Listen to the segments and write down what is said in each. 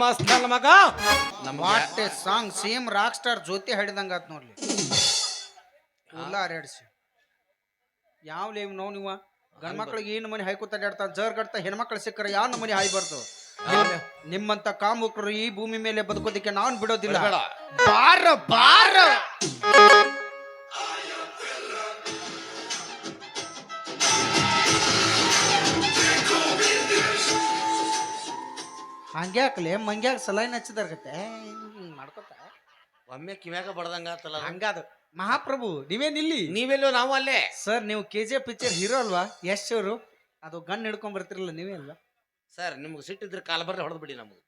ಮಸ್ತ್ ನನ್ನ ಮಗ? ನಮ್ಮ what a song same rock star Jyothi ಹಾಡಿದಂಗ ಆತ್ ನೋಡ್ಲಿ. ಯಾವ ಲೇವ್ ನೋವು ನೀವ? ಗಂಡ ಮಕ್ಳಿಗೆ ಏನು ಮನೆ ಹಾಯ್ಕೋತ ಅಡ್ಯಾಡ್ತಾರ ಜರ್ ಗಡ್ತ ಹೆಣ್ಮಕ್ಳು ಸಿಕ್ಕರೆ ಯಾವ ನಮ್ಮನೆ ಹಾಯ್ಬಾರ್ದು? ನಿಮ್ಮಂತ ಕಾಮುಕರು ಈ ಭೂಮಿ ಮೇಲೆ ಬದುಕೋದಿಕ್ಕೆ ನಾನ್ ಬಿಡೋದಿಲ್ಲ. ಬಾರ ಬಾರ. ಹಂಗ್ಯಾಕಲೆ ಮಂಗ್ಯಾಕ ಸಲೈನ್ ಹಚ್ಚಿದಾರ್ಗತ್ತೆ ಮಾಡ್ಕೊತ. ಒಮ್ಮೆ ಕಿವ್ಯಾಗ ಬಡ್ದಂಗ ಆತಲ್ಲ ಹಂಗಾದ ಮಹಾಪ್ರಭು ನೀವೇನಿಲ್ಲಿ ನೀವೆಲ್ಲೋ ನಾವು ಅಲ್ಲೇ. ಸರ್ ನೀವು K G F picture hero ಅಲ್ವಾ? ಯಶ್ ಅವರು. ಅದು ಗನ್ ಹಿಡ್ಕೊಂಡ್ ಬರ್ತಿರಲ್ಲ ನೀವೇ ಅಲ್ವಾ? ಸರ್ ನಿಮ್ಗೆ ಸಿಟ್ಟಿದ್ರೆ ಕಾಲ ಬರ್ರೆ ಹೊಡೆದು ಬಿಡಿ ನಮಗೆ.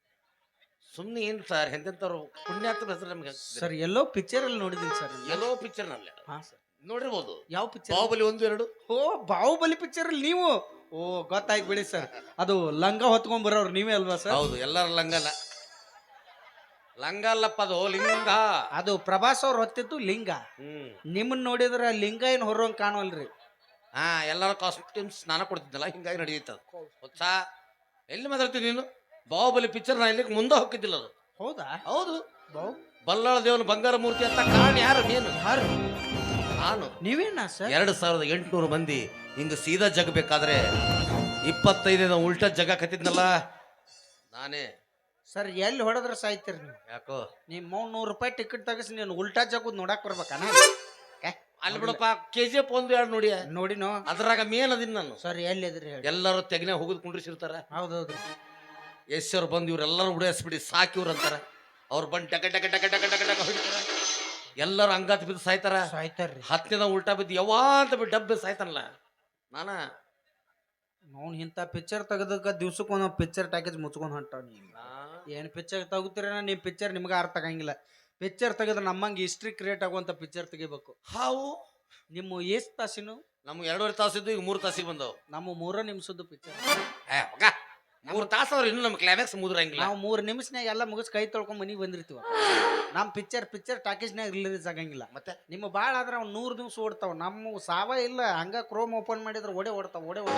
ಸುಮ್ಮನೆ ಏನು ಸರ್ ಎಂತೆಂಥವ್ರು ಪುಣ್ಯಾತ್ಮ ಹೆಸರು ನಮ್ಗೆ ಸರ್ ಎಲ್ಲೋ ಪಿಕ್ಚರ್ ಅಲ್ಲಿ ನೋಡಿದೀನಿ ಸರ್. ಎಲ್ಲೋ ಪಿಕ್ಚರ್ನಲ್ಲಿ ಹಾ ಸರ್. ನೋಡಿರ್ಬೋದು. ಯಾವ ಪಿಕ್ಚರ್ ಬಾಹುಬಲಿ ಒಂದು ಎರಡು. ಓ ಬಾಹುಬಲಿ ಪಿಕ್ಚರ್ ಅಲ್ಲಿ ನೀವು. ಓ ಗೊತ್ತಾಯ್ತು ಬಿಡಿ ಸರ್. ಅದು ಲಂಗ ಹೊತ್ಕೊಂಡ್ ಬರೋರು ನೀವೇ ಅಲ್ವಾ ಸರ್? ಹೌದು ಎಲ್ಲರ ಲಂಗನ. ಲಂಗ ಅಲ್ಲಪ್ಪ ಅದು ಲಿಂಗ. ಅದು ಪ್ರಭಾಸ್ ಅವ್ರು ಹೊತ್ತಿದ್ದು ಲಿಂಗ. ಹ್ಮ್. ನಿಮ್ಮನ್ನ ನೋಡಿದ್ರೆ ಲಿಂಗ ಏನು ಹೊರೋಂಗ್ ಕಾಣವಲ್ರಿ? ಹಾ ಎಲ್ಲರ ಕಾಸ್ಟ್ಯೂಮ್ಸ್ ಸ್ನಾನ ಕೊಡ್ತಿದ್ದಲ್ಲ ಹಿಂಗಾಗಿ ನಡೆಯುತ್ತೆ ಅದು ಎಲ್ಲಿ ಮಾತಾಡ್ತೀನಿ ನೀನು? ಬಾಹುಬಲಿ ಪಿಕ್ಚರ್ ನಾ ಇಲ್ಲಿಗೆ ಮುಂದೆ ಹೋಗಿದ್ದಿಲ್ಲ ಅದು. ಹೌದಾ? ಹೌದು. ಬಾವು ಬಲ್ಲಾಳ ದೇವನ ಬಂಗಾರ ಮೂರ್ತಿ ಅಂತ ಕಾರಣ ಯಾರು ನೀನು? ಯಾರು? ನಾನು. ನೀವೇನಾ ಸರ್? ಎರಡು ಸಾವಿರದ ಎಂಟುನೂರು ಮಂದಿ ಹಿಂಗ ಸೀದಾ ಜಗಬೇಕಾದ್ರೆ ಇಪ್ಪತ್ತೈದನೇ ಉಲ್ಟಾ ಜಗ ಕತ್ತಿದ್ನಲ್ಲ? ನಾನೇ. ಸರ್ ಎಲ್ಲಿ ಹೊಡೆದ್ರೆ ಸಾಯ್ತೀರಿ ನೀವು? ಯಾಕೋ? ನೀವು ಮೂರು ನೂರು ರೂಪಾಯಿ ಟಿಕೆಟ್ ತಗಸಿ ನೀನು ಉಲ್ಟಾ ಜಗದ್ ನೋಡಕ್ ಬರ್ಬೇಕಾನ ಅಲ್ಲಿ ಬಿಡಪ್ಪ ಕೆ ಜಿ ಎಫ್ ಒಂದು ಎರಡು ನೋಡಿ. ನೋಡಿನೋ ಅದ್ರಾಗ ಮೇನ್ ಅದೀನಿ ನಾನು. ಸರ್ ಎಲ್ಲಿದ್ರಿ ಹೇಳಿ? ಎಲ್ಲರೂ ತೆಗ್ನೆ ಹೋಗುದು ಕುಂಡ್ರಿಸಿರ್ತಾರ. ಹೌದೌದು. ಎಸ್ಸವ್ರು ಬಂದು ಇವರೆಲ್ಲರೂ ಉಡೇಸ್ಬಿಡಿ ಸಾಕಿವ್ರು ಅಂತಾರೆ ಅವ್ರು ಬಂದು ಟಕ ಟಕ ಟಕ ಟಕ ಟಕ ಟಕ ಹೊಡಿತಾರ. ಎಲ್ಲರೂ ಅಂಗಾತ್ ಬಿದ್ದು ಸಾಯ್ತಾರ. ಸಾಯ್ತಾರ್ರಿ. ಹತ್ತನೇದ ಉಲ್ಟಾ ಬಿದ್ದು ಯಾವ ಅಂತ ಡಬ್ಬ ಡಬ್ಬೆ ಸಾಯ್ತಾನಲ್ಲ. ನಾನ? ನೋನ್ ಇಂಥ ಪಿಕ್ಚರ್ ತೆಗೆದಕ್ಕ ದಿವ್ಸಕ್ಕೆ ಒಂದು ಪಿಕ್ಚರ್ ಟ್ಯಾಕೇಜ್ ಮುಚ್ಕೊಂಡು ಹೊಂಟಾವ ನೀ. ಏನ್ ಪಿಕ್ಚರ್ ತೆಗುತ್ತೀರ ನಿಮ್ ಪಿಕ್ಚರ್ ನಿಮ್ಗೆ ಅರ್ಥ ಆಗಂಗಿಲ್ಲ. ಪಿಕ್ಚರ್ ತೆಗೆದ್ರೆ ನಮ್ಮಂಗೆ ಹಿಸ್ಟ್ರಿ ಕ್ರಿಯೇಟ್ ಆಗುವಂತ ಪಿಕ್ಚರ್ ತೆಗಿಬೇಕು. ಹಾವು? ನಿಮ್ಮ ಎಷ್ಟು ತಾಸಿನು ನಮ್ಗೆ ಎರಡೂವರೆ ತಾಸಿದ್ದು ಈಗ ಮೂರು ತಾಸಿಗೆ ಬಂದವು. ನಮ್ಮ ಮೂರ ನಿಮಿಷದ್ದು ಪಿಕ್ಚರ್ ಏ ಮಗ ಮೂರು ತಾಸು ಅವ್ರು ಇನ್ನೂ ನಮ್ಮ ಕ್ಲೈಮ್ಯಾಕ್ಸ್ ಮುದ್ರಂಗಿಲ್ಲ ನಾವು ಮೂರು ನಿಮಿಷನಾಗ ಎಲ್ಲ ಮುಗಿಸ್ ಕೈ ತೊಳ್ಕೊಂಡ್ ಮನಿಗೆ ಬಂದಿರ್ತೀವ. ನಮ್ಮ ಪಿಕ್ಚರ್ ಪಿಕ್ಚರ್ ಟಾಕೀಸ್ನಾಗ ರಿಲೀಸ್ ಆಗಂಗಿಲ್ಲ. ಮತ್ತೆ? ನಿಮ್ಮ ಭಾಳ ಆದ್ರೆ ಅವ್ನು ನೂರು ದಿವ್ಸ ಓಡ್ತಾವ. ನಮ್ಮ ಸಾವ ಇಲ್ಲ ಹಂಗ ಕ್ರೋಮ್ ಓಪನ್ ಮಾಡಿದ್ರೆ ಒಡೆ ಓಡ್ತಾವ ಒಡೆ ಓಡ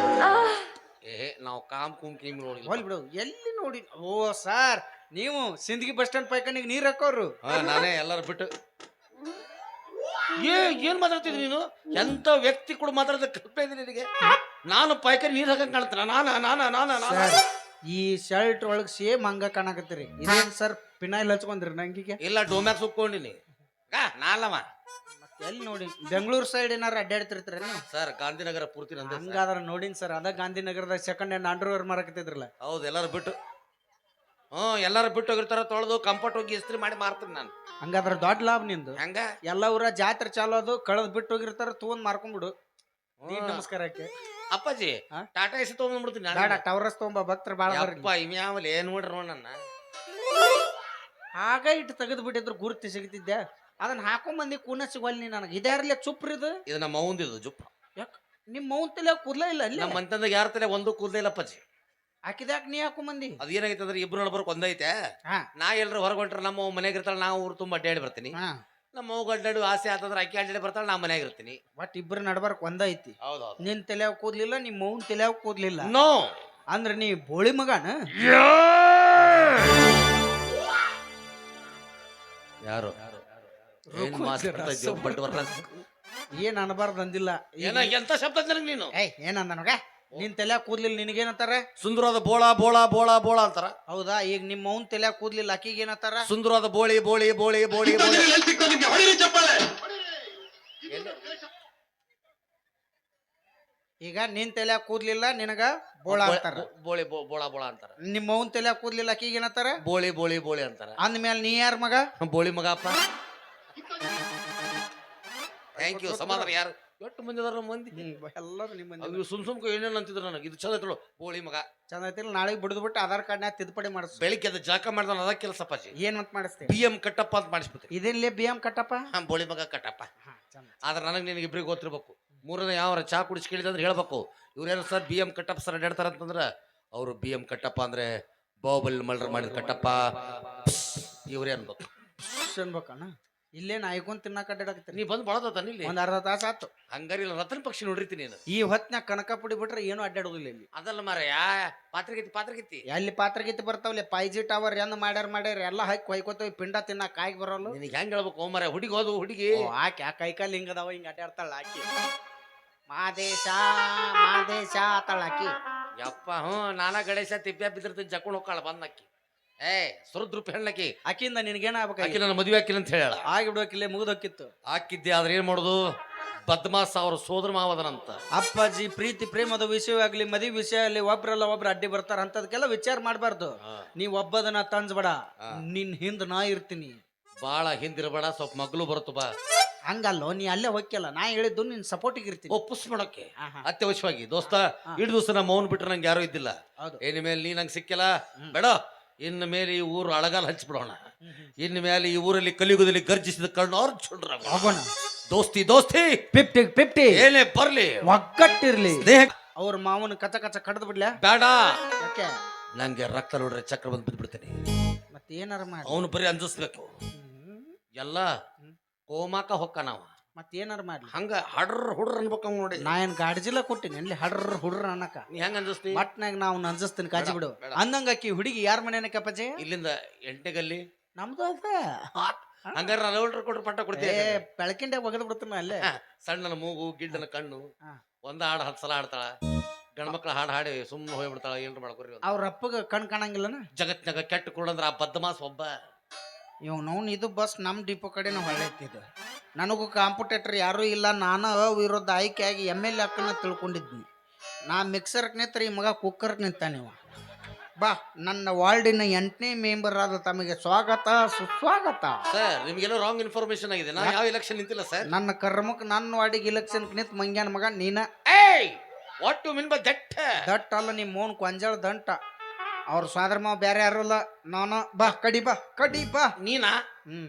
ಏ ನಾವು ಕಾಮ್ ಕುಮ್ ಕೀಮ್ ನೋಡಿ ಹೋಲ್ ಬಿಡು ಎಲ್ಲಿ ನೋಡಿ? ಓ ಸರ್ ನೀವು ಸಿಂದಗಿ ಬಸ್ ಸ್ಟ್ಯಾಂಡ್ ಪೈಕನಿಗೆ ನೀರು ಹಾಕೋರು. ಹಾ ನಾನೇ ಎಲ್ಲರೂ ಬಿಟ್ಟು. ಏ ಏನ್ ಮಾತಾಡ್ತಿದ್ರಿ ನೀನು? ಎಂತ ವ್ಯಕ್ತಿ ಕೂಡ ಮಾತಾಡೋದಕ್ಕೆ ಕಲ್ಪೆ ಇದೆ ನಿನಗೆ? ನಾನು ಪೈಕರಿ ನೀರು ಹಾಕಂಗ್ ಕಾಣ್ತಾನ ನಾನ ನಾನ ನಾನ ನಾನ. ಸರ್ ಈ ಶರ್ಟ್ ಒಳಗ್ ಸೇಮ್ ಹಂಗ ಕಾಣಕತ್ತೀರಿ. ಇದೇನ್ ಸರ್ ಪಿನಾಯಿಲ್ ಹಚ್ಕೊಂಡ್ರಿ ನಂಗಿಗೆ? ಇಲ್ಲ ಡೋಮ್ಯಾಕ್ ಸುಕ್ಕೊಂಡಿನಿ. ನಾಲವ ಎಲ್ಲಿ ನೋಡಿ? ಬೆಂಗಳೂರು ಸೈಡ್ ಏನಾರ ಅಡ್ಡಾಡ್ತಿರ್ತೀರ ನೀವು ಸರ್ ಗಾಂಧಿನಗರ ಪೂರ್ತಿ ನಂದೆ ಸರ್. ಹಂಗಾದ್ರ ನೋಡಿನ್ ಸರ್ ಅದ ಗಾಂಧಿನಗರದಾಗ ಸೆಕೆಂಡ್ ಹ್ಯಾಂಡ್ ಅಂಡರ್ವೇರ್ ಮಾರಕತ್ತಿದ್ರಲ್ಲ. ಹೌದು ಎಲ್ಲಾರು ಬಿಟ್ಟು. ಹ್ಞೂ ಎಲ್ಲಾರು ಬಿಟ್ಟು ಹೋಗಿರ್ತಾರ ತೊಳೆದು ಕಂಫರ್ಟ್ ಹೋಗಿ ಇಸ್ತ್ರಿ ಮಾಡಿ ಮಾರ್ತೀನಿ ನಾನು. ಹಂಗಾದ್ರ ದೊಡ್ಡ ಲಾಭ ನಿಂದು. ಹಂಗ? ಎಲ್ಲ ಊರ ಜಾತ್ರೆ ಚಾಲು ಅದು ಕಳೆದ್ ಬಿಟ್ಟು ಹೋಗಿರ್ತಾರ ತಗೊಂಡ್ ಮಾರ್ಕೊಂಡ್ಬಿಡು ನೀನ್ ಹ್ಞೂ. ನಮಸ್ಕಾರಕ್ಕೆ. ಅಪ್ಪಾಜಿ? ಟಾಟಾ ಎಸಿ ತಗೊಂಡ್ಬಿಡ್ತೀನಿ. ಬೇಡ ಟವರ್ಸ್ ತಗೊಂಬ ಭಕ್ತರು ಬಾಳ ಇವ್ಯಾವಲ್ಲಿ ಏನ್ ನೋಡ್ರಿ ನೋಡ ನನ್ನ. ಆಗ ಇಟ್ಟು ತೆಗೆದು ಬಿಟ್ಟಿದ್ರು ಗುರುತಿ ಸಿಗ್ತಿದ್ದೆ. ಅದನ್ನ ಹಾಕೊಂಬಂದಿ ಕೂನ ಸಿಗೋಲ್ ನೀ ನನಗೆ. ಇದಾರ್ಲೆ ಚುಪ್ರಿದು ಇದು? ನಮ್ಮ ಅವಂದಿದು ಜುಪ್ಪ. ಯಾಕ್? ನಿಮ್ಮ ಮೌನ್ ತಲೆ ಕೂದಲೇ ಇಲ್ಲ ಅಲ್ಲಿ? ನಮ್ಮ ಮಂತಂದಾಗ ಯಾರ ತಲೆ ಒಂದು ಕೂದಲೇ ಇಲ್ಲ ಅಪ್ಪಾಜಿ. ಹಾಕಿದಾಕ ನೀ ಹಾಕೊಂಬಂದಿ ಅದೇನಾಗೈತೆ ಅಂದ್ರೆ ಇಬ್ರು ನಡ್ಬರ್ಕ್ ಒಂದೈತೆ ಹಾ. ನಾ ಎಲ್ರು ಹೊರಗೊಂಡ್ರೆ ನಮ್ಮ ಮನೆಗೆ ಇರ್ತಾಳೆ ನಾವು ಊರು ತುಂಬಾ ಅಡ್ಡಾಡಿ ಬರ್ತೀನಿ. ನಮ್ಮ ಅವ್ಗ ಅಡ್ಡಾಡು ಆಸೆ ಆತಂದ್ರೆ ಅಕ್ಕಿ ಅಡ್ಡಾಡಿ ಬರ್ತಾಳೆ ನಾ ಮನ್ಯಾಗ ಇರ್ತೀನಿ. ಒಟ್ ಇಬ್ರು ನಡ್ಬಾರ್ಕ್ ಒಂದ ಐತಿ. ಹೌದೌದು ನಿನ್ ತಲೆಯಾಗ ಕೂದ್ಲಿಲ್ಲ ನಿಮ್ ಮೌನ್ ತಲೆಯಾಗ ಕೂದ್ಲಿಲ್ಲ. ನೋ. ಅಂದ್ರೆ ನೀ ಬೋಳಿ ಮಗನ? ಯಾರು? ಏನ್ ಮಾತಾಡ್ತಾ ಇದ್ದೀಯ? ಬಟ್ ವರ್ಣ ಏನ್ ಅನ್ಬಾರ್ದು ಅಂದಿಲ್ಲ. ಏನ ಎಂತ ಶಬ್ದ ನನಗೆ ನೀನು? ಏಯ್ ಏನಂದ ನೋಗ ನಿನ್ ತಲೆ ಕೂದ್ಲಿಲ್ಲ ನಿನಗೇನಂತಾರ? ಸುಂದರವಾದ ಬೋಳ ಬೋಳ ಬೋಳ ಬೋಳ ಅಂತಾರ. ಹೌದಾ? ಈಗ ನಿಮ್ ಮೌನ್ ತಲೆ ಕೂದ್ಲಿಲ್ಲ ಅಕ್ಕಿಗೆ ಏನಂತಾರ? ಸುಂದರವಾದ ಬೋಳಿ ಬೋಳಿ ಬೋಳಿ ಬೋಳಿ ಬೋಳಿ. ಈಗ ನಿನ್ ತಲೆ ಕೂದ್ಲಿಲ್ಲ ನಿನಗ ಬೋಳ ಅಂತಾರ. ಬೋಳಿ ಬೋ- ಬೋಳ ಬೋಳ ಅಂತಾರ. ನಿಮ್ ಮೌನ್ ತಲೆ ಕೂದ್ಲಿಲ್ಲ ಅಕ್ಕಿಗೆ ಏನಂತಾರ? ಬೋಳಿ ಬೋಳಿ ಬೋಳಿ ಅಂತಾರ. ಅಂದ್ಮೇಲೆ ನೀ ಯಾರ ಮಗ? ಬೋಳಿ ಮಗಪ್ಪ ಥ್ಯಾಂಕ್ ಯು ಸಮಾಧಾನ ಯಾರು? ಎಷ್ಟು ಮಂದಿ ಅದಾರ ನಮ್ಮ ಮಂದಿ. ಎಲ್ಲರೂ ನಿಮ್ಮ ಮಂದಿ. ಅವ್ರು ಸುಮ್ ಸುಮ್ಕ ಏನೇನು ಅಂತಿದ್ರು ನನಗೆ. ಇದು ಚಂದ ಐತಳು ಬೋಳಿ ಮಗ. ಚಂದ ಐತಿಲ್ಲ ನಾಳೆಗೆ ಬಿಡದು ಬಿಟ್ಟು ಆಧಾರ್ ಕಾರ್ಡ್ನ್ಯಾಗ ತಿದ್ದುಪಡಿ ಮಾಡಿಸ್. ಬೆಳಿಗ್ಗೆ ಅದು ಜಾಕ ಮಾಡ್ದ ಅದ ಕೆಲಸ ಪಾಜಿ ಏನ್ ಅಂತ ಮಾಡಿಸ್ತೀವಿ ಬಿ ಎಂ ಕಟ್ಟಪ್ಪ ಅಂತ ಮಾಡಿಸ್ಬಿಟ್ಟು ಇದೇನ್ಲೇ ಬಿ ಎಂ ಕಟ್ಟಪ್ಪ? ಹಾ ಬೋಳಿ ಮಗ ಕಟ್ಟಪ್ಪ. ಆದ್ರೆ ನನಗೆ ನಿನಗೆ ಇಬ್ರಿಗೆ ಗೊತ್ತಿರ್ಬೇಕು. ಮೂರನೇ ಯಾವ ಚಾ ಕುಡಿಸಿ ಕೇಳಿದ್ರೆ ಹೇಳ್ಬೇಕು. ಇವ್ರೇನು sir B M Kattappa sir ಅಡ್ಡಾಡ್ತಾರ ಅಂತಂದ್ರೆ ಅವರು ಬಿ ಎಂ ಕಟ್ಟಪ್ಪ ಅಂದ್ರೆ ಬಾಬಲ್ ಮಲ್ರ ಮಾಡಿದ ಕಟ್ಟಪ್ಪ. ಇವ್ರೇ ಅನ್ಬೇಕು ಅನ್ಬೇಕಣ್ಣ ಇಲ್ಲೇ ನಾಯ್ಕೊಂಡ್ ತಿನ್ನಾಕ ಅಡ್ಡಾಡಕತ್ತೀನಿ. ನೀ ಬಂದು ಬಳದ ಇಲ್ಲಿ? ಒಂದ್ ಅರ್ಧ ತಾಸ ಆತು. ಹಂಗಾರಿ ಇಲ್ಲ ರತನ್ ಪಕ್ಷಿ ನೋಡಿರ್ತೀನಿ ನೀನು. ಈ ಹೊತ್ನ್ಯಾಗ ಕನಕ ಪುಡಿ ಬಿಟ್ರೆ ಏನು ಅಡ್ಡಾಡೋದಿಲ್ಲ ಇಲ್ಲಿ. ಅದಲ್ಲ ಮಾರ ಯಾ ಪಾತ್ರಗಿತ್ತಿ ಪಾತ್ರಗಿತ್ತಿ ಎಲ್ಲಿ ಪಾತ್ರಗೀತಿ ಬರ್ತಾವಲ್ಲ? ಪೈಜಿ ಟವರ್ ಎಂದ್ ಮಾಡ್ಯಾರ ಮಾಡ್ಯಾರ ಎಲ್ಲ ಹಾಕಿ ಕೊಯ್ಕೋತಾವ ಪಿಂಡ ತಿನ್ನಾಕ ಕಾಯಿ ಬರೋಲ್ಲ. ನಿನಗೆ ಹೆಂಗ್ ಹೇಳ್ಬೇಕು ಓಮರ ಹುಡುಗಿ ಹೋದು ಹುಡುಗಿ. ಓ, ಆಕೆ ಆ ಕೈಕಾಲ್ ಹಿಂಗದಾವ ಹಿಂಗ ಅಡ್ಡಾಡ್ತಾಳ ಆಕಿ. ಮಾದೇಶ ಮಾದೇಶ ಆತಾಳ ಆಕಿ. ಯಪ್ಪ ಹ್ಞೂ ನಾನಾ ಗಣೇಶ ತಿಪ್ಪೆ ಬಿದ್ದಿರ್ತೀನಿ ಜಕ್ಕೊಂಡು ಹೋಗ್ಕಾಳ ಬಂದಕ್ಕಿ ಏ ಸುರದ್ರೂಪ ಹೆಣ್ಣಕಿ ಆಕಿಂದ ನಿನಗೇನ ಆಕಿ ನನ್ನ ಮದುವೆ ಹಾಕಿಲ್ಲ ಅಂತ ಹೇಳ. ಆಗಿಬಿಡೋಕಿಲ್ಲೇ ಮುಗಿದೋಕಿತ್ತು. ಆಕಿದ್ದೆ ಆದ್ರೆ ಏನು ಮಾಡೋದು? ಬದ್ಮಾಸ್ ಅವ್ರ ಸೋದರ ಮಾವದನಂತ. ಅಪ್ಪಾಜಿ ಪ್ರೀತಿ ಪ್ರೇಮದ ವಿಷಯವಾಗ್ಲಿ ಮದುವೆ ವಿಷಯ ಅಲ್ಲಿ ಒಬ್ರಲ್ಲ ಒಬ್ರು ಅಡ್ಡಿ ಬರ್ತಾರ ಅಂತದಕ್ಕೆಲ್ಲ ವಿಚಾರ ಮಾಡಬಾರ್ದು. ನೀ ಒಬ್ಬದನ್ನ ತಂಜ್ಬೇಡ. ನಿನ್ ಹಿಂದ್ ನಾ ಇರ್ತೀನಿ. ಬಾಳ ಹಿಂದಿರಬೇಡ ಸ್ವಲ್ಪ ಮಗ್ಲು ಬರುತ್ತ ಬಾ. ಹಂಗಲ್ಲೋ ನೀ ಅಲ್ಲೇ ಹೋಗ್ಯಲ್ಲ. ನಾ ಹೇಳಿದ್ದು ನಿನ್ ಸಪೋರ್ಟಿಗೆ ಇರ್ತೀನಿ. ಒಪ್ಪಿಸ್ ಮಾಡೋಕೆ ಆಹಾ. ಅತ್ಯವಶ್ಯವಾಗಿ. ದೋಸ್ತ ಇಡ್ ದಿವಸ ನಮ್ಮ ಮೌನ್ ಬಿಟ್ರೆ ನಂಗೆ ಯಾರು ಇದ್ದಿಲ್ಲ. ಹೌದು. ಮೇಲೆ ನೀ ನಂಗೆ ಸಿಕ್ಕಿಲ್ಲ ಬೇಡ. ಇನ್ನು ಮೇಲೆ ಈ ಊರು ಅಳಗಾಲ ಹಚ್ಚಿಬಿಡೋಣ. ಇನ್ನು ಮೇಲೆ ಈ ಊರಲ್ಲಿ ಕಲಿಯುಗದಲ್ಲಿ ಗರ್ಜಿಸಿದ ಕಣ್ಣು ಅರ್ಜುನ್ರ ಹೋಗೋಣ. ದೋಸ್ತಿ ದೋಸ್ತಿ! ಫಿಫ್ಟಿ ಫಿಫ್ಟಿ ಏನೇ ಬರ್ಲಿ. ಒಗ್ಗಟ್ಟಿರ್ಲಿ. ದೇಹ ಅವ್ರ ಮಾವನ ಕಚ ಕಚ ಕಡ್ದು ಬಿಡ್ಲ? ಬೇಡ. ಯಾಕೆ? ನಂಗೆ ರಕ್ತ ನೋಡ್ರೆ ಚಕ್ರ ಬಂದು ಬಿದ್ಬಿಡ್ತೇನೆ. ಮತ್ತೆ ಏನಾರ ಮಾಡಿ. ಅವನು ಬರೀ ಅಂಜಿಸ್ಬೇಕು. ಎಲ್ಲ ಕೋಮಾಕ ಹೊಕ್ಕ ನಾವ. ಮತ್ತೆ ಏನಾರ ಮಾಡ್ಲಿ. ಹಂಗ ಹಡ್ರ ಹುಡ್ರ ಅನ್ಬೇಕು ನೋಡಿ. ನಾ ಏನ್ ಗಾಡ್ಜಿಲ್ಲ ಕೊಟ್ಟಿನಿ ಎಲ್ಲಿ ಹಡ್ರ ಹುಡ್ರ ಅನ್ನಕ? ನೀ ಹೆಂಗ ಅಂಜಿಸ್ತಿ? ಮಟ್ನಾಗ ನಾವು ಅನ್ಸಸ್ತೀನಿ ಕಾಜಿ ಬಿಡು ಬೇಡ. ಅಂದಂಗ ಆಕಿ ಹುಡುಗಿ ಯಾರ ಮನೇನ ಪಜೆ ಇಲ್ಲಿಂದ ಎಂಟನೇ ಗಲ್ಲಿ ನಮ್ದು ಅದ. ಹಂಗಾರ ನಾನು ಕೊಟ್ರೆ ಪಟ್ಟ ಏ ಕೊಡ್ತೀನಿ ಬೆಳಕಿಂಡೆ ಒಗದ್ ಬಿಡ್ತೀನಿ ಅಲ್ಲೇ. ಸಣ್ಣನ ಮೂಗು ಗಿಡ್ಡನ ಕಣ್ಣು ಹಾ. ಒಂದ ಹಾಡು ಹತ್ತು ಸಲ ಹಾಡ್ತಾಳ. ಗಂಡ್ಮಕ್ಳ ಹಾಡು ಹಾಡಿ ಸುಮ್ಮನೆ ಹೋಗ್ಬಿಡ್ತಾಳ ಏನ್ರ ಮಾಡ್ಕೊರಿ. ಅವ್ರ ಅಪ್ಪಗ ಕಣ್ ಕಾಣಂಗಿಲ್ಲನ? ಜಗತ್ನಾಗ ಕೆಟ್ಟ ಕೊಡಂದ್ರ ಆ ಬದ್ಮಾಸ್ ಒಬ್ಬ. ಇವ್ ನೋನ್ ಇದು ಬಸ್ ನಮ್ ಡಿಪೋ ಕಡೆ ಕಡೆನ ಹೊಳ್ಳೆತ್ತಿದ್ದು ನನಗೂ ಕಾಂಪಿಟೇಟರ್ ಯಾರೂ ಇಲ್ಲ ನಾನು ವಿರುದ್ಧ ಆಯ್ಕೆಯಾಗಿ ಎಂ ಎಲ್ ಅಕ್ಕನ ತಿಳ್ಕೊಂಡಿದ್ನಿ. ನಾ ಮಿಕ್ಸರ್ಗೆ ನಿಂತರೆ ಈ ಮಗ ಕುಕ್ಕರ್ಗೆ ನಿಂತಾನಿವ ಬಾ ನನ್ನ ವಾರ್ಡಿನ ಎಂಟನೇ ಮೆಂಬರ್ ಆದ ತಮಗೆ ಸ್ವಾಗತ ಸುಸ್ವಾಗತ. ಸರ್ ನಿಮಗೆಲ್ಲ ರಾಂಗ್ ಇನ್ಫಾರ್ಮೇಶನ್ ಆಗಿದೆ. ನಾನು ಯಾವ ಎಲೆಕ್ಷನ್ ನಿಂತಿಲ್ಲ ಸರ್ ನನ್ನ ಕರ್ಮಕ್ಕೆ ನನ್ನ ವಾರ್ಡಿಗೆ ಇಲೆಕ್ಷನ್ ನಿಂತ ಮಂಗ್ಯಾನ ಮಗ ನೀನ? ಏಯ್! What to mean by that that ಅಲ್ಲ ನಿಮ್ಮ ಮೋನ್ ಕೊಂಜಾಳ ದಂಟ. ಅವ್ರ ಸ್ವಾದ್ರ ಮಾವ ಬೇರೆ ಯಾರು ಅಲ್ಲ ನಾನು. ಬಾ ಕಡಿ ಬಾ ಕಡಿ ಬಾ. ನೀನಾ? ಹ್ಮ್.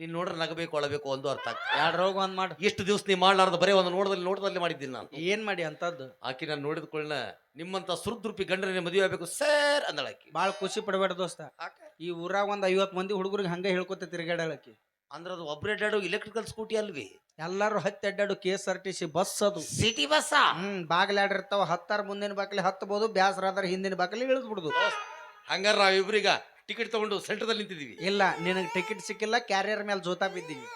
ನೀನ್ ನೋಡ್ರೆ ನಗಬೇಕು ಒಳಬೇಕು ಒಂದು ಅರ್ಥ ಆಗ್ತದೆ. ಎರಡು ರೋಗ ಒಂದ್ ಮಾಡು. ಇಷ್ಟು ದಿವಸ ನೀ ಮಾಡ್ಲಾರ್ದ ಬರೀ ಒಂದು ನೋಡದಲ್ಲಿ ನೋಡದಲ್ಲಿ ಮಾಡಿದ್ದೀನಿ ನಾನು. ಏನ್ ಮಾಡಿ ಅಂತದ್ದು? ಆಕಿ ನಾನು ನೋಡಿದ ಕೊಳ್ಳ ನಿಮ್ಮಂತ ಸುರದ್ರೂಪಿ ಗಂಡನೇ ಮದುವೆ ಆಗ್ಬೇಕು ಸರ್ ಅಂದಳ ಆಕಿ. ಭಾಳ ಖುಷಿ ಪಡಬೇಡ ದೋಸ್ತ. ಈ ಊರಾಗ ಒಂದ್ ಐವತ್ ಮಂದಿ ಹುಡುಗರಿಗೆ ಹಂಗೆ ಹೇಳ್ಕೊತ ತಿರ್ಗಾಡಳಕಿ ಅಂದ್ರೆ ಅದು ಒಬ್ರು ಅಡ್ಡಾಡು ಇಲೆಕ್ಟ್ರಿಕಲ್ ಸ್ಕೂಟಿ ಅಲ್ವಿ? ಎಲ್ಲಾರು ಹತ್ತಿ ಅಡ್ಡಾಡು K S R T C bus ಅದು. ಸಿಟಿ ಬಸ್ ಹ್ಮ್ ಬಾಗಿಲಾಡಿರ್ತಾವ ಹತ್ತಾರ ಮುಂದಿನ ಬಾಕಲಿ ಹತ್ತಬಹುದು ಬ್ಯಾಸರ ಆದ್ರೆ ಹಿಂದಿನ ಬಾಕಲಿ ಇಳಿದ್ಬಿಡುದು. ಹಂಗಾರ ಹಂಗಾರ ನಾವಿಬ್ರೀಗ ಟಿಕೆಟ್ ತಗೊಂಡು ಸೆಂಟರ್ದಲ್ಲಿ ನಿಂತಿದ್ದೀವಿ. ಇಲ್ಲ ನಿನಗೆ ಟಿಕೆಟ್ ಸಿಕ್ಕಿಲ್ಲ ಕ್ಯಾರಿಯರ್ ಮೇಲೆ ಜೋತಾ ಬಿದ್ದೀನಿ.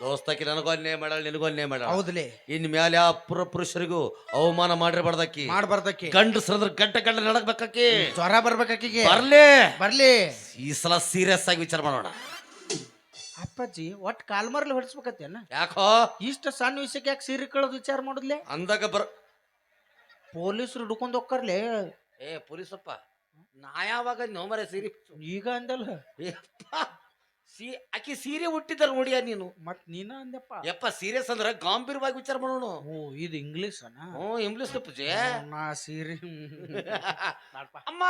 ದೋಸ್ತಕ್ಕೆ ನನಗೂ ಅನ್ಯಾಯ ಮಾಡಾಳ ನಿನಗೂ ಅನ್ಯಾಯ ಮಾಡಾಳ ಹೌದ್ಲಿ. ಇನ್ ಮೇಲೆ ಆ ಪುರ ಪುರುಷರಿಗೂ ಅವಮಾನ ಮಾಡಿರ್ಬಾರ್ದಕ್ಕಿ ಮಾಡ್ಬಾರ್ದಕ್ಕಿ ಸರದ್ರ ಗಂಟೆ ಗಂಡ ನಡಕ್ಬೇಕಿ ಜ್ವರ ಬರ್ಬೇಕಾಕಿಗೆ ಬರ್ಲಿ. ಬರ್ಲಿ. ಈ ಸಲ ಸೀರಿಯಸ್ ಆಗಿ ವಿಚಾರ ಮಾಡೋಣ. ಅಪ್ಪಾಜಿ ಒಟ್ ಕಾಲ್ಮರ್ಲಿ ಹೊಡಿಸ್ಬೇಕತ್ತೇನ? ಯಾಕೋ? ಇಷ್ಟ ಸಣ್ಣ ವಿಷಯಕ್ಕೆ ಯಾಕೆ ಸೀರೆ ಕಳೋದು ವಿಚಾರ ಮಾಡುದ್ಲೆ? ಅಂದಾಗ ಬರ ಪೊಲೀಸರು ಹುಡುಕೊಂಡು ಹೋಗ್ಕರ್ಲೆ? ಏ ಪೊಲೀಸಪ್ಪ. ನಾ ಯಾವಾಗ ನೋಮರ ಸೀರೆ ಈಗ ಅಂದಲ್ಲ. ಸೀ ಆಕಿ ಸೀರೆ ಹುಟ್ಟಿದಾರ ನೋಡಿಯ ನೀನು? ಮತ್ ನೀನ ಅಂದಪ್ಪ ಯಪ್ಪ ಸೀರಿಯಸ್ ಅಂದ್ರ ಗಾಂಭೀರ್ಯವಾಗಿ ವಿಚಾರ ಮಾಡೋಣ ಓ ಇದು ಇಂಗ್ಲಿಷ್ ಅನ ಹ್ಞೂ ಇಂಗ್ಲಿಷ್ ಪೂಜೆ ನಾ ಸೀರೆ. ಅಮ್ಮ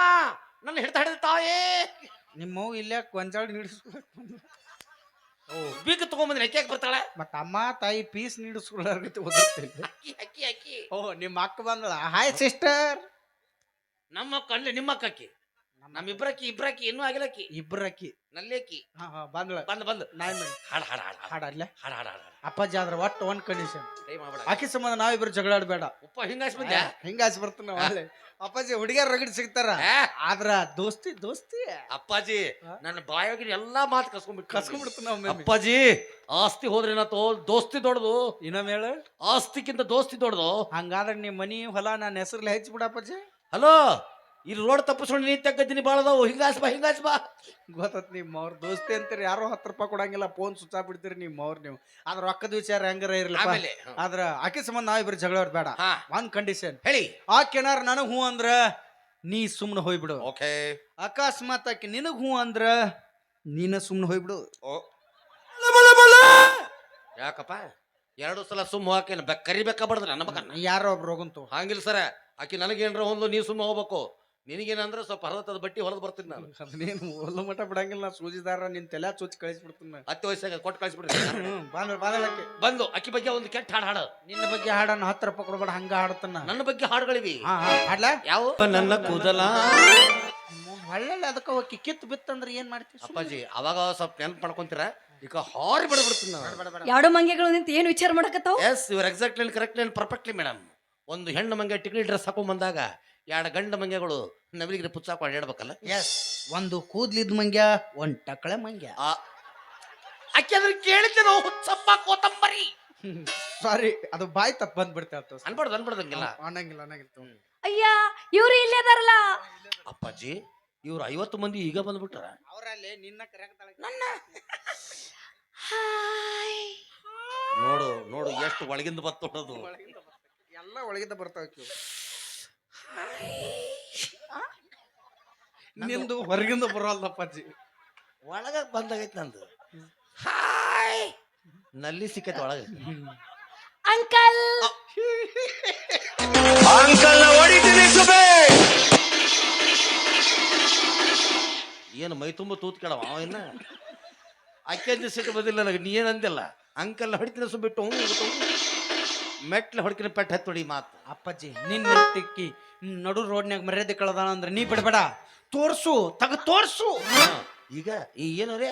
ನನ್ನ ಹಿಡ್ದ ಹಿಡಿದ ತಾಯೇ. ನಿಮ್ಮವ್ ಇಲ್ಲೇ ಕೊಂಜಾಳ ನೀಡಿಸ್ಕೊಳಕ್ ಓ ಬೀಗ ತಗೊಂಬಂದ್ರೆ ಯಾಕೆ ಬರ್ತಾಳೆ? ಮತ್ತ ಅಮ್ಮ ತಾಯಿ ಪೀಸ್ ನೀಡಿಸ್ಕೊಳ್ಳಿ ಅಕ್ಕಿ ಅಕ್ಕಿ ಅಕ್ಕಿ. ಓ ನಿಮ್ಮ ಅಕ್ಕ ಬಂದಳ? ಹಾಯ್ ಸಿಸ್ಟರ್ ನಮ್ಮ ಅಕ್ಕ ನಿಮ್ಮ ನಿಮ್ಮ ಅಕ್ಕಿ ನಮ್ಮಿಬ್ರಕ್ಕಿ ಇಬ್ರಕ್ಕಿ ಇನ್ನೂ ಆಗಿಲ್ಲಕ್ಕಿ ಇಬ್ಬರಕ್ಕಿ ನಲ್ಲೇಕಿ ಹಾ ಹಾ ಬಂದಳ. ಬಂದ್ ಬಂದ್. ನಾಯಿ ಮೇಲೆ ಹಾಡ್ ಹಾಡ್ ಹಾಡ್ ಹಾಡ್. ಹಾಡಲ್ಲ ಹಾಡ್ ಹಾಡ್ ಹಾಡ್ ಅಪ್ಪಾಜಿ ಆದ್ರೆ ಒಟ್ಟು ಒಂದ್ ಕಂಡೀಷನ್ ಕೈ ಮಾಡ್ಬೇಡ. ಆಕಿ ಸಂಬಂಧ ನಾವಿಬ್ರು ಜಗಳಾಡ್ಬೇಡ ಉಪ್ಪ ಹಿಂಗಾಸ್ ಬಂದ್ಯಾ ಹಿಂಗ ಆಸೆ ಬರ್ತಾನ ಒಳ್ಳೆ ಅಪ್ಪಾಜಿ ಹುಡುಗಿಯರ್ ರಗಡ್ ಸಿಗ್ತಾರ. ಆದ್ರ ದೋಸ್ತಿ ದೋಸ್ತಿ. ಅಪ್ಪಾಜಿ ನನ್ನ ಬಾಯಾಗಿನ ಎಲ್ಲಾ ಮಾತು ಕಸ್ಕೊಂಡ್ಬಿಟ್ಟು ಕಸ್ಕೊಂಡ್ಬಿಡ್ತಾನ ಅಪ್ಪಾಜಿ ಆಸ್ತಿ ಹೋದ್ರೆ ಏನತ್ತೋ ದೋಸ್ತಿ ದೊಡ್ಡದು. ಇನ್ನೊಮ್ಮೆ ಹೇಳು. ಆಸ್ತಿಕ್ಕಿಂತ ದೋಸ್ತಿ ದೊಡ್ಡದು. ಹಂಗಾದ್ರೆ ನಿಮ್ಮ ಮನಿ ಹೊಲ ನನ್ನ ಹೆಸರಲ್ಲಿ ಹೆಚ್ಚಿ ಬಿಡ ಅಪ್ಪಾಜಿ. ಹಲೋ? ಇಲ್ಲಿ ರೋಡ್ ತಪ್ಪಿಸ್ಕೊಂಡು ನೀ ತೆಗ್ಗದ್ದೀನಿ ಬಾಳದವು ಹಿಂಗಾಸ್ ಬಾ ಹಿಂಗಾಸ್ ಬಾ. ಗೊತ್ತತ್ ನಿಮ್ಮ ಅವ್ರ ದೋಸ್ತಿ ಅಂತೀರಿ ಯಾರೋ ಹತ್ತು ರೂಪಾಯಿ ಕೊಡಂಗಿಲ್ಲ ಫೋನ್ ಸುಚ್ಚಾ ಬಿಡ್ತೀರಿ ನಿಮ್ಮ ಅವ್ರ ನೀವು. ಆದ್ರ ರೊಕ್ಕದ ವಿಚಾರ ಹೆಂಗಾರ ಇರಲಿ ಆಮೇಲೆ ಹ. ಆದ್ರ ಆಕೆ ಸಂಬಂಧ ನಾವಿಬ್ರು ಜಗಳ ಬೇಡ. ಹಾ. ಒಂದ್ ಕಂಡೀಷನ್ ಹೇಳಿ. ಆಕೆನಾರ ನನಗ್ ಹೂ ಅಂದ್ರ ನೀ ಸುಮ್ನೆ ಹೋಯ್ಬಿಡು. ಓಕೆ. ಅಕಸ್ಮಾತ್ ಆಕೆ ನಿನಗ್ ಹೂ ಅಂದ್ರ ನೀನ ಸುಮ್ನೆ ಓ. ಯಾಕಪ್ಪ? ಎರಡು ಸಲ ಸುಮ್ಮ ಹಾಕೇನ ಕರಿಬೇಕಾ ಕರಿಬೇಕಾಗ್ಬಾರ್ದು ನನ್ನ ಮಗನ್ನ? ಯಾರೋ ಒಬ್ರು ಹೋಗಂತು ಹಂಗಿಲ್ಲ ಸರ. ಆಕಿ ನನಗೇನ್ರ ಒಂದು ನೀ ಸುಮ್ಮ ಹೋಗ್ಬೇಕು. ನಿನಗೇನಂದ್ರೆ ಸ್ವಲ್ಪ ಹರದತ್ತದ ಬಟ್ಟಿ ಹೊಲದ ಬರ್ತೀನಿ ನಾನು. ಅದನ್ನೇನು ಒಲ್ಲ ಮಟ ಬಿಡಂಗಿಲ್ಲ ನಾ ಸೂಜಿದಾರ ನಿನ್ ತಲೆ ಚುಚ್ಚಿ ಕಳಿಸ್ಬಿಡ್ತೀನಿ ಹತ್ತು ವಯಸ್ಸಾಗ ಕೊಟ್ಟು ಕಳಿಸ್ಬಿಡ್ರಿ ಹ್ಮ್ ಬಾಂದ್ರ ಬಾಂದಳಕ್ಕೆ ಬಂದು ಅಕ್ಕಿ ಬಗ್ಗೆ ಒಂದು ಕೆಟ್ಟ ಹಾಡು ಹಾಡು. ನಿನ್ನ ಬಗ್ಗೆ ಹಾಡನ್ನ ಹತ್ತು ರೂಪಾಯಿ ಕೊಡಬೇಡ ಹಂಗ ಹಾಡ್ತಾನ ನನ್ನ ಬಗ್ಗೆ ಹಾಡುಗಳಿವಿ. ಹಾ ಹಾ ಹಾಡ್ಲಾ? ಯಾವ? ನನ್ನ ಕೂದಲ. ಒಳ್ಳೆ ಅದಕ್ಕೆ ಹೋಗಿ ಕಿತ್ತು ಬಿತ್ತಂದ್ರ ಏನ್ ಮಾಡ್ತೀವಿ ಅಪ್ಪಾಜಿ ಅವಾಗ ಸ್ವಲ್ಪ ನೆನ್ಪು ಮಾಡ್ಕೊಂತೀರ? ಈಗ ಹಾರಿ ಬಿಡ್ಬಿಡ್ತೀನಿ ನಾನು. ಎರಡು ಮಂಗೆಗಳು ನಿಂತು ಏನು ವಿಚಾರ ಮಾಡಕತ್ತಾವ? ಎಸ್ ಇವ್ರ exactly correctly and perfectly madam ಒಂದು ಹೆಣ್ಣು ಮಂಗೆ ಟಿಕ್ಲಿ ಡ್ರೆಸ್ ಹಾಕೊಂಡ್ ಬಂದಾಗ ಎರಡು ಗಂಡು ಮಂಗ್ಯಗಳು ನವಿಲಿಗಿರಿ ಪುಚ್ಚ ಹಾಕೊಂಡು ಅಡ್ಯಾಡ್ಬೇಕಲ್ಲ ಎಸ್ ಒಂದು ಕೂದ್ಲಿದ್ ಮಂಗ್ಯ ಒಂದ್ ಟಕಳೆ ಮಂಗ್ಯ. ಆ. ಅಕ್ಕಿ ಅದ್ರ ಕೇಳಿದ್ದೆ ನಾವು ಹುಚ್ಚಪ್ಪ ಕೋತಂಬರಿ. ಸಾರಿ ಅದು ಬಾಯ್ ತಪ್ಪ ಬಂದ್ಬಿಡ್ತೇವೆ ಅನ್ಬಾರ್ದು ಅನ್ಬಾರ್ದಂಗಿಲ್ಲ ಅನ್ನಂಗಿಲ್ಲ ಅನ್ನಂಗಿಲ್ಲ. ಅಯ್ಯ ಇವ್ರು ಇಲ್ಲೇ ಅದಾರಲ್ಲ. ಅಪ್ಪಾಜಿ ಇವ್ರು ಐವತ್ತು ಮಂದಿ ಈಗ ಬಂದ್ಬಿಟ್ರ ಅವ್ರಲ್ಲಿ ನಿನ್ನ ಕರೆಯಕ್ತಾಳೆ ಹಾಯ್. ನೋಡು ನೋಡು ಎಷ್ಟು ಒಳಗಿಂದ ಬತ್ತೊಡೋದು ಎಲ್ಲ ಒಳಗಿಂದ ಬರ್ತಾವ ನಿಂದು ಹೊರಗಿಂದ ಬರೋಲ್ದಪ್ಪಾಜಿ ಒಳಗ ಬಂದಾಗೈತಿ ನಂದು. ಹಾಯ್. ನಲ್ಲಿ ಸಿಕ್ಕೈತಿ ಒಳಗ. ಅಂಕಲ್. ಏನು ಮೈ ತುಂಬ ತೂತ್ ಕೇಳವ ಅವ ಇನ್ನ? ಅಕ್ಕಿ ಸಿಟ್ಟು ಬಂದಿಲ್ಲ ನನಗೆ ನೀ ಅಂದಿಲ್ಲ? ಅಂಕಲ್ ಹೊಡಿತೀನಿ ಸುಬಿಟ್ಟು ಹ್ಞೂ ಮೆಟ್ಲ ಹೊಡ್ಕಿನ ಪೆಟ್ಟು ಹತ್ತೊಡಿ ಮಾತು. ಅಪ್ಪಾಜಿ ನಿನ್ನ ಟಿಕ್ಕಿ ನಡು ರೋಡ್ನ್ಯಾಗ ಮರ್ಯಾದೆ ಕಳದಾನ ಅಂದ್ರೆ ನೀ ಬಿಡಬೇಡ. ತೋರ್ಸು ತಗ ತೋರ್ಸು. ಈಗ ಏನು ರೇ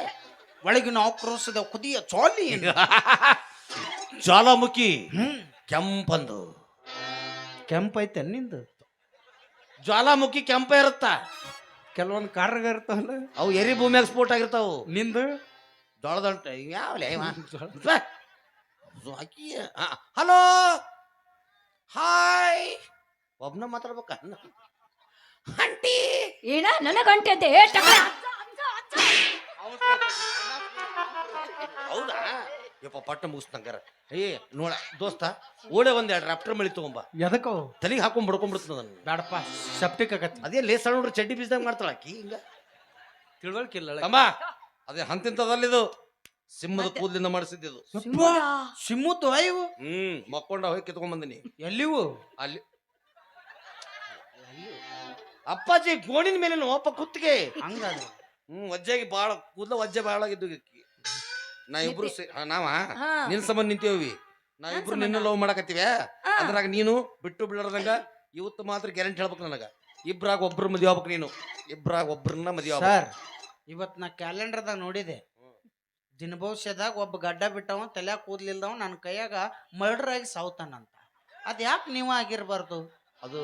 ಒಳಗಿನ ಆಕ್ರೋಶದ ಕುದಿಯ ಚಾಲಿ ಜ್ವಾಲಾಮುಖಿ ಕೆಂಪಂದು. ಕೆಂಪೈತೆ ಐತೆ ನಿಂದು? ಜ್ವಾಲಾಮುಖಿ ಕೆಂಪ ಇರುತ್ತ? ಕೆಲವೊಂದು ಕಾರ್ಗ ಇರ್ತಾವಲ್ಲ. ಅವು ಎರಿ ಭೂಮಿಯಾಗ ಸ್ಫೋಟ ಆಗಿರ್ತಾವು. ನಿಂದು? ದೊಡ್ಡ ಯಾವಲೇ ಅಕ್ಕಿ ಹಲೋ? ಒಬ್ನ ಮಾತಾಡ್ಬೇಕ ಅಂಟಿ ಏನ ನನ್ನ ಗಂಟೆ ಅಂತ. ಎಷ್ಟು. ಹೌದಾ ಯಪ್ಪ ಪಟ್ಟ ಮುಗಿಸ್ತಂಗಾರ ಏ ನೋಡ ದೋಸ್ತ ಓಡೆ ಒಂದ್ ಎರಡು ರಾಪ್ಟರ್ ಮಳಿ ತಗೊಂಬ. ಎದಕ್ಕೋ? ತಲೆಗೆ ಹಾಕೊಂಡ್ ಬಡ್ಕೊಂಡ್ಬಿಡ್ತದ ನನ್ನ ಬೇಡಪ್ಪ ಸೆಪ್ಟಿಕ್ ಆಗತ್ತೆ. ಅದೇ ಲೇಸ್ ನೋಡ್ರಿ ಚಡ್ಡಿ ಬೀಜದಾಗ ಮಾಡ್ತಾಳ ಆಕಿ ಹಿಂಗ. ತಿಳುವಳಿಕಿಲ್ಲ ಅಮ್ಮ ಅದೇ ಹಂತಿಂತದಲ್ಲ ಇದು. ಸಿಂಹದ ಕೂದಲಿಂದ ಮಾಡಿಸಿದ್ದು ಸಿಂಹದ. ಸಿಮ್ಮುತ್ತು ಅಯ್ಯವು ಹ್ಮ್ ಮಕ್ಕೊಂಡ ಹೋಗಿ ಕಿತ್ಕೊಂಡ್ ಬಂದಿನಿ. ಎಲ್ಲಿವು? ಅಲ್ಲಿ ಅಪ್ಪಾಜಿ ಗೋಣಿನ ಮೇಲೆ ಒಪ್ಪ ಕುತ್ತಿಗೆ. ಹಂಗಾದ್ರೆ ಹ್ಮ್ ವಜ್ಜಾಗಿ ಬಾಳ ಕೂದಲ ವಜ್ಜೆ ಬಾಳ ಇದ್ದು. ನಾ ಇಬ್ರು ಸೇ- ಹಾ, ನಾವ? ಹಾ. ನಿನ್ ಸಂಬಂಧ ನಿಂತೇವಿ. ನಾ ಇಬ್ರು ನಿನ್ನ ಲವ್ ಮಾಡಕತ್ತೀವ. ಅದ್ರಾಗ ನೀನು ಬಿಟ್ಟು ಬಿಡರ್ದಂಗ ಇವತ್ತು ಮಾತ್ರ ಗ್ಯಾರಂಟಿ ಹೇಳ್ಬೇಕು ನನಗ. ಇಬ್ರಾಗ ಒಬ್ರು ಮದುವೆ ಆಗ್ಬೇಕು ನೀನು. ಇಬ್ರಾಗ ಒಬ್ರನ್ನ ಮದುವೆ ಆಗ್ಬೇಕು. ಸರ್ ಇವತ್ ನಾ ಕ್ಯಾಲೆಂಡರ್ದಾಗ ನೋಡಿದೆ. ದಿನ ಭವಿಷ್ಯದಾಗ ಒಬ್ಬ ಗಡ್ಡ ಬಿಟ್ಟವ ತಲೆ ಕೂದ್ಲಿಲ್ದವ ನನ್ನ ಕೈಯಾಗ ಮರ್ಡರ್ ಆಗಿ ಸಾವ್ತಾನಂತ. ಅದ್ ಯಾಕೆ ನೀವು ಆಗಿರ್ಬಾರ್ದು? ಅದು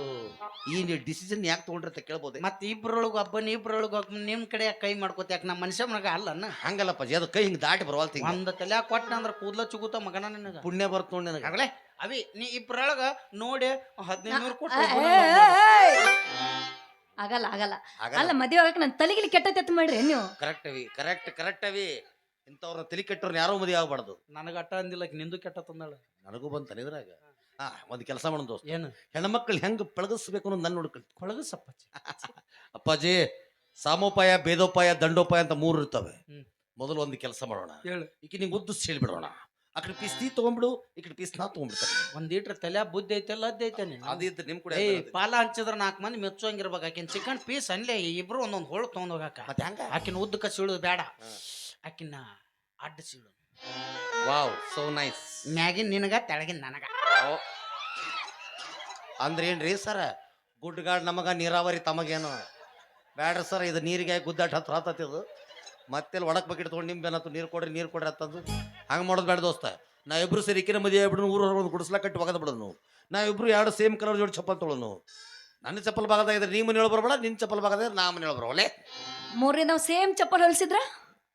ಈ ಡಿಸಿಷನ್ ಯಾಕೆ ತಗೊಂಡ್ರತ ಕೇಳ್ಬೋದು ಮತ್ತೆ ಇಬ್ರೊಳಗ ಒಬ್ಬನ ಇಬ್ರೊಳಗ ಒಬ್ಬ ನಿಮ್ ಕಡೆ ಯಾಕ್ ಕೈ ಮಾಡ್ಕೋತ ಯಾಕೆ ನಮ್ಮ ಮನುಷ್ಯ ಅಲ್ಲ ಅಲ್ಲನ ಹಂಗಲ್ಲಪ್ಪ ಅದು ಕೈ ಹಿಂಗೆ ದಾಟಿ ಬರವಲ್ತಿ ಒಂದ್ ತಲೆ ಕೊಟ್ಟ ಅಂದ್ರ ಕೂದ್ಲ ಚುಗುತ್ತ ಮಗನ ನಿನಗ ಪುಣ್ಯ ಬರ್ತ ನೋಡಿ ನನಗ ಆಗಲೇ ಅವಿ ನೀ ಇಬ್ರೊಳಗ ನೋಡಿ ಹದಿನೈದು ನೂರು ಕೊಟ್ಟು. ಆಗಲ್ಲ ಆಗಲ್ಲ ಅಲ್ಲ ಆಗಲ್ಲ ಮದುವೆ ಆಗಕ್ಕೆ ನನ್ನ ತಲೆಗಿಲಿ ಕೆಟ್ಟ ಮಾಡ್ರಿ ನೀವು ಕರೆಕ್ಟ್ ಅವಿ ಕರೆಕ್ಟ್ ಕರೆಕ್ಟ್ ಅವಿ ಇಂಥವ್ರ ತಲೆ ಕೆಟ್ಟವ್ರನ್ನ ಯಾರೋ ಮದುವೆ ಆಗ್ಬಾರ್ದು ನನಗೆ ಅಟ್ಟ ಅಂದಿಲ್ಲ ನಿಂದು ಕೆಟ್ಟ ತಂದಾಳ ನನಗೂ ಬಂದು ಇದ್ರಾಗ ಹಾ ಒಂದು ಕೆಲಸ ಮಾಡೋಣ ದೋಸ್ತ. ಏನು? ಹೆಣ್ಮಕ್ಳು ಹೆಂಗ್ ಪಳಗಿಸ್ಬೇಕು ಅನ್ನೋದು ನನ್ನ ನೋಡ್ಕೊಳ್ತಿ ಕೊಳಗಸಪ್ಪ ಅಪ್ಪಾಜಿ ಸಾಮೋಪಾಯ ಭೇದೋಪಾಯ ದಂಡೋಪಾಯ ಅಂತ ಮೂರು ಇರ್ತವೆ. ಹ್ಮ್. ಮೊದಲು ಒಂದು ಕೆಲಸ ಮಾಡೋಣ. ಹೇಳು. ಈಗ ನಿಂಗೆ ಉದ್ದು ಹೇಳಿಬಿಡೋಣ. ಆ ಕಡೆ ಪೀಸ್ ನೀ ತಗೊಂಡ್ಬಿಡು ಈ ಕಡೆ ಪೀಸ್ ನಾ ತಗೊಂಡ್ಬಿಡ್ತಾರೆ ಒಂದ್ ಲೀಟರ್ ತಲೆ ಬುದ್ಧಿ ಐತಲ್ಲ ಐತೆ ನೀನು ಅದಿದ್ದು ನಿಮ್ ಕೂಡ ಏಯ್ ಪಾಲ ಹಂಚಿದ್ರ ನಾಲ್ಕು ಮಂದಿ ಮೆಚ್ಚೋಂಗಿರ್ಬೇಕು. ಆಕಿನ ಚಿಕನ್ ಪೀಸ್ ಅನ್ಲೇ ಇಬ್ರು ಒಂದೊಂದು ಹೋಳು ತೊಗೊಂಡ್ ಹೋಗಾಕ. ಮತ್ತೆ ಹಂಗ? ಆಕಿನ ಉದ್ದಕ್ಕ ಸೀಳುದು ಬೇಡ. ಆಕಿನ ಅಡ್ಡ ಸೀಳು ವಾವ್ ಸೋ ನೈಸ್. ಮ್ಯಾಗಿನ ನಿನಗ ತೆಳಗಿನ ನನಗ. ಅಂದ್ರೆ ಏನ್ರಿ ಸರ? ಗುಡ್ಗಾಡ್ ನಮಗ ನೀರಾವರಿ ತಮಗೇನು? ಬ್ಯಾಡ್ರಿ ಸರ್ ಇದು ನೀರಿಗೆ ಗುದ್ದಾಟ ಹತ್ರ ಇದು. ಮತ್ತೆ ಒಡಕ್ ಬಕೆಟ್ ತೊಗೊಂಡು ನಿಂಬೆ ಅನ್ನತ್ತು ನೀರು ಕೊಡ್ರಿ ನೀರು ಕೊಡ್ರಿ ಅಂತಂದು ಹಂಗೆ ಮಾಡೋದು ಬೇಡ ದೋಸ್ತ. ನಾ ಇಬ್ರು ಸೇರಿ ಇಕ್ಕಿನ ಮದುವೆ ಊರು ಒಂದು ಗುಡಿಸ್ಲ ಕಟ್ಟಿ ಒಗದ ಬಿಡೋನು ನಾ ಇಬ್ರು ಎರಡು ಸೇಮ್ ಕಲರ್ ಜೋಡಿ ಚಪ್ಪಲ್ ತೊಳೋನು ನನ್ನ ಚಪ್ಪಲ್ ಭಾಗದಾಗ ಇದ್ರೆ ನೀ ಮನೆ ಬರಬೇಡ ನಿನ್ನ ಚಪ್ಪಲ್ ಭಾಗದಾಗ ನಾ ಮನೆ ಬರೋಲೆ ಮೂರನೇ ನಾವು ಸೇಮ್ ಚಪ್ಪಲ್ ಹೊಲಿಸಿದ್ರ?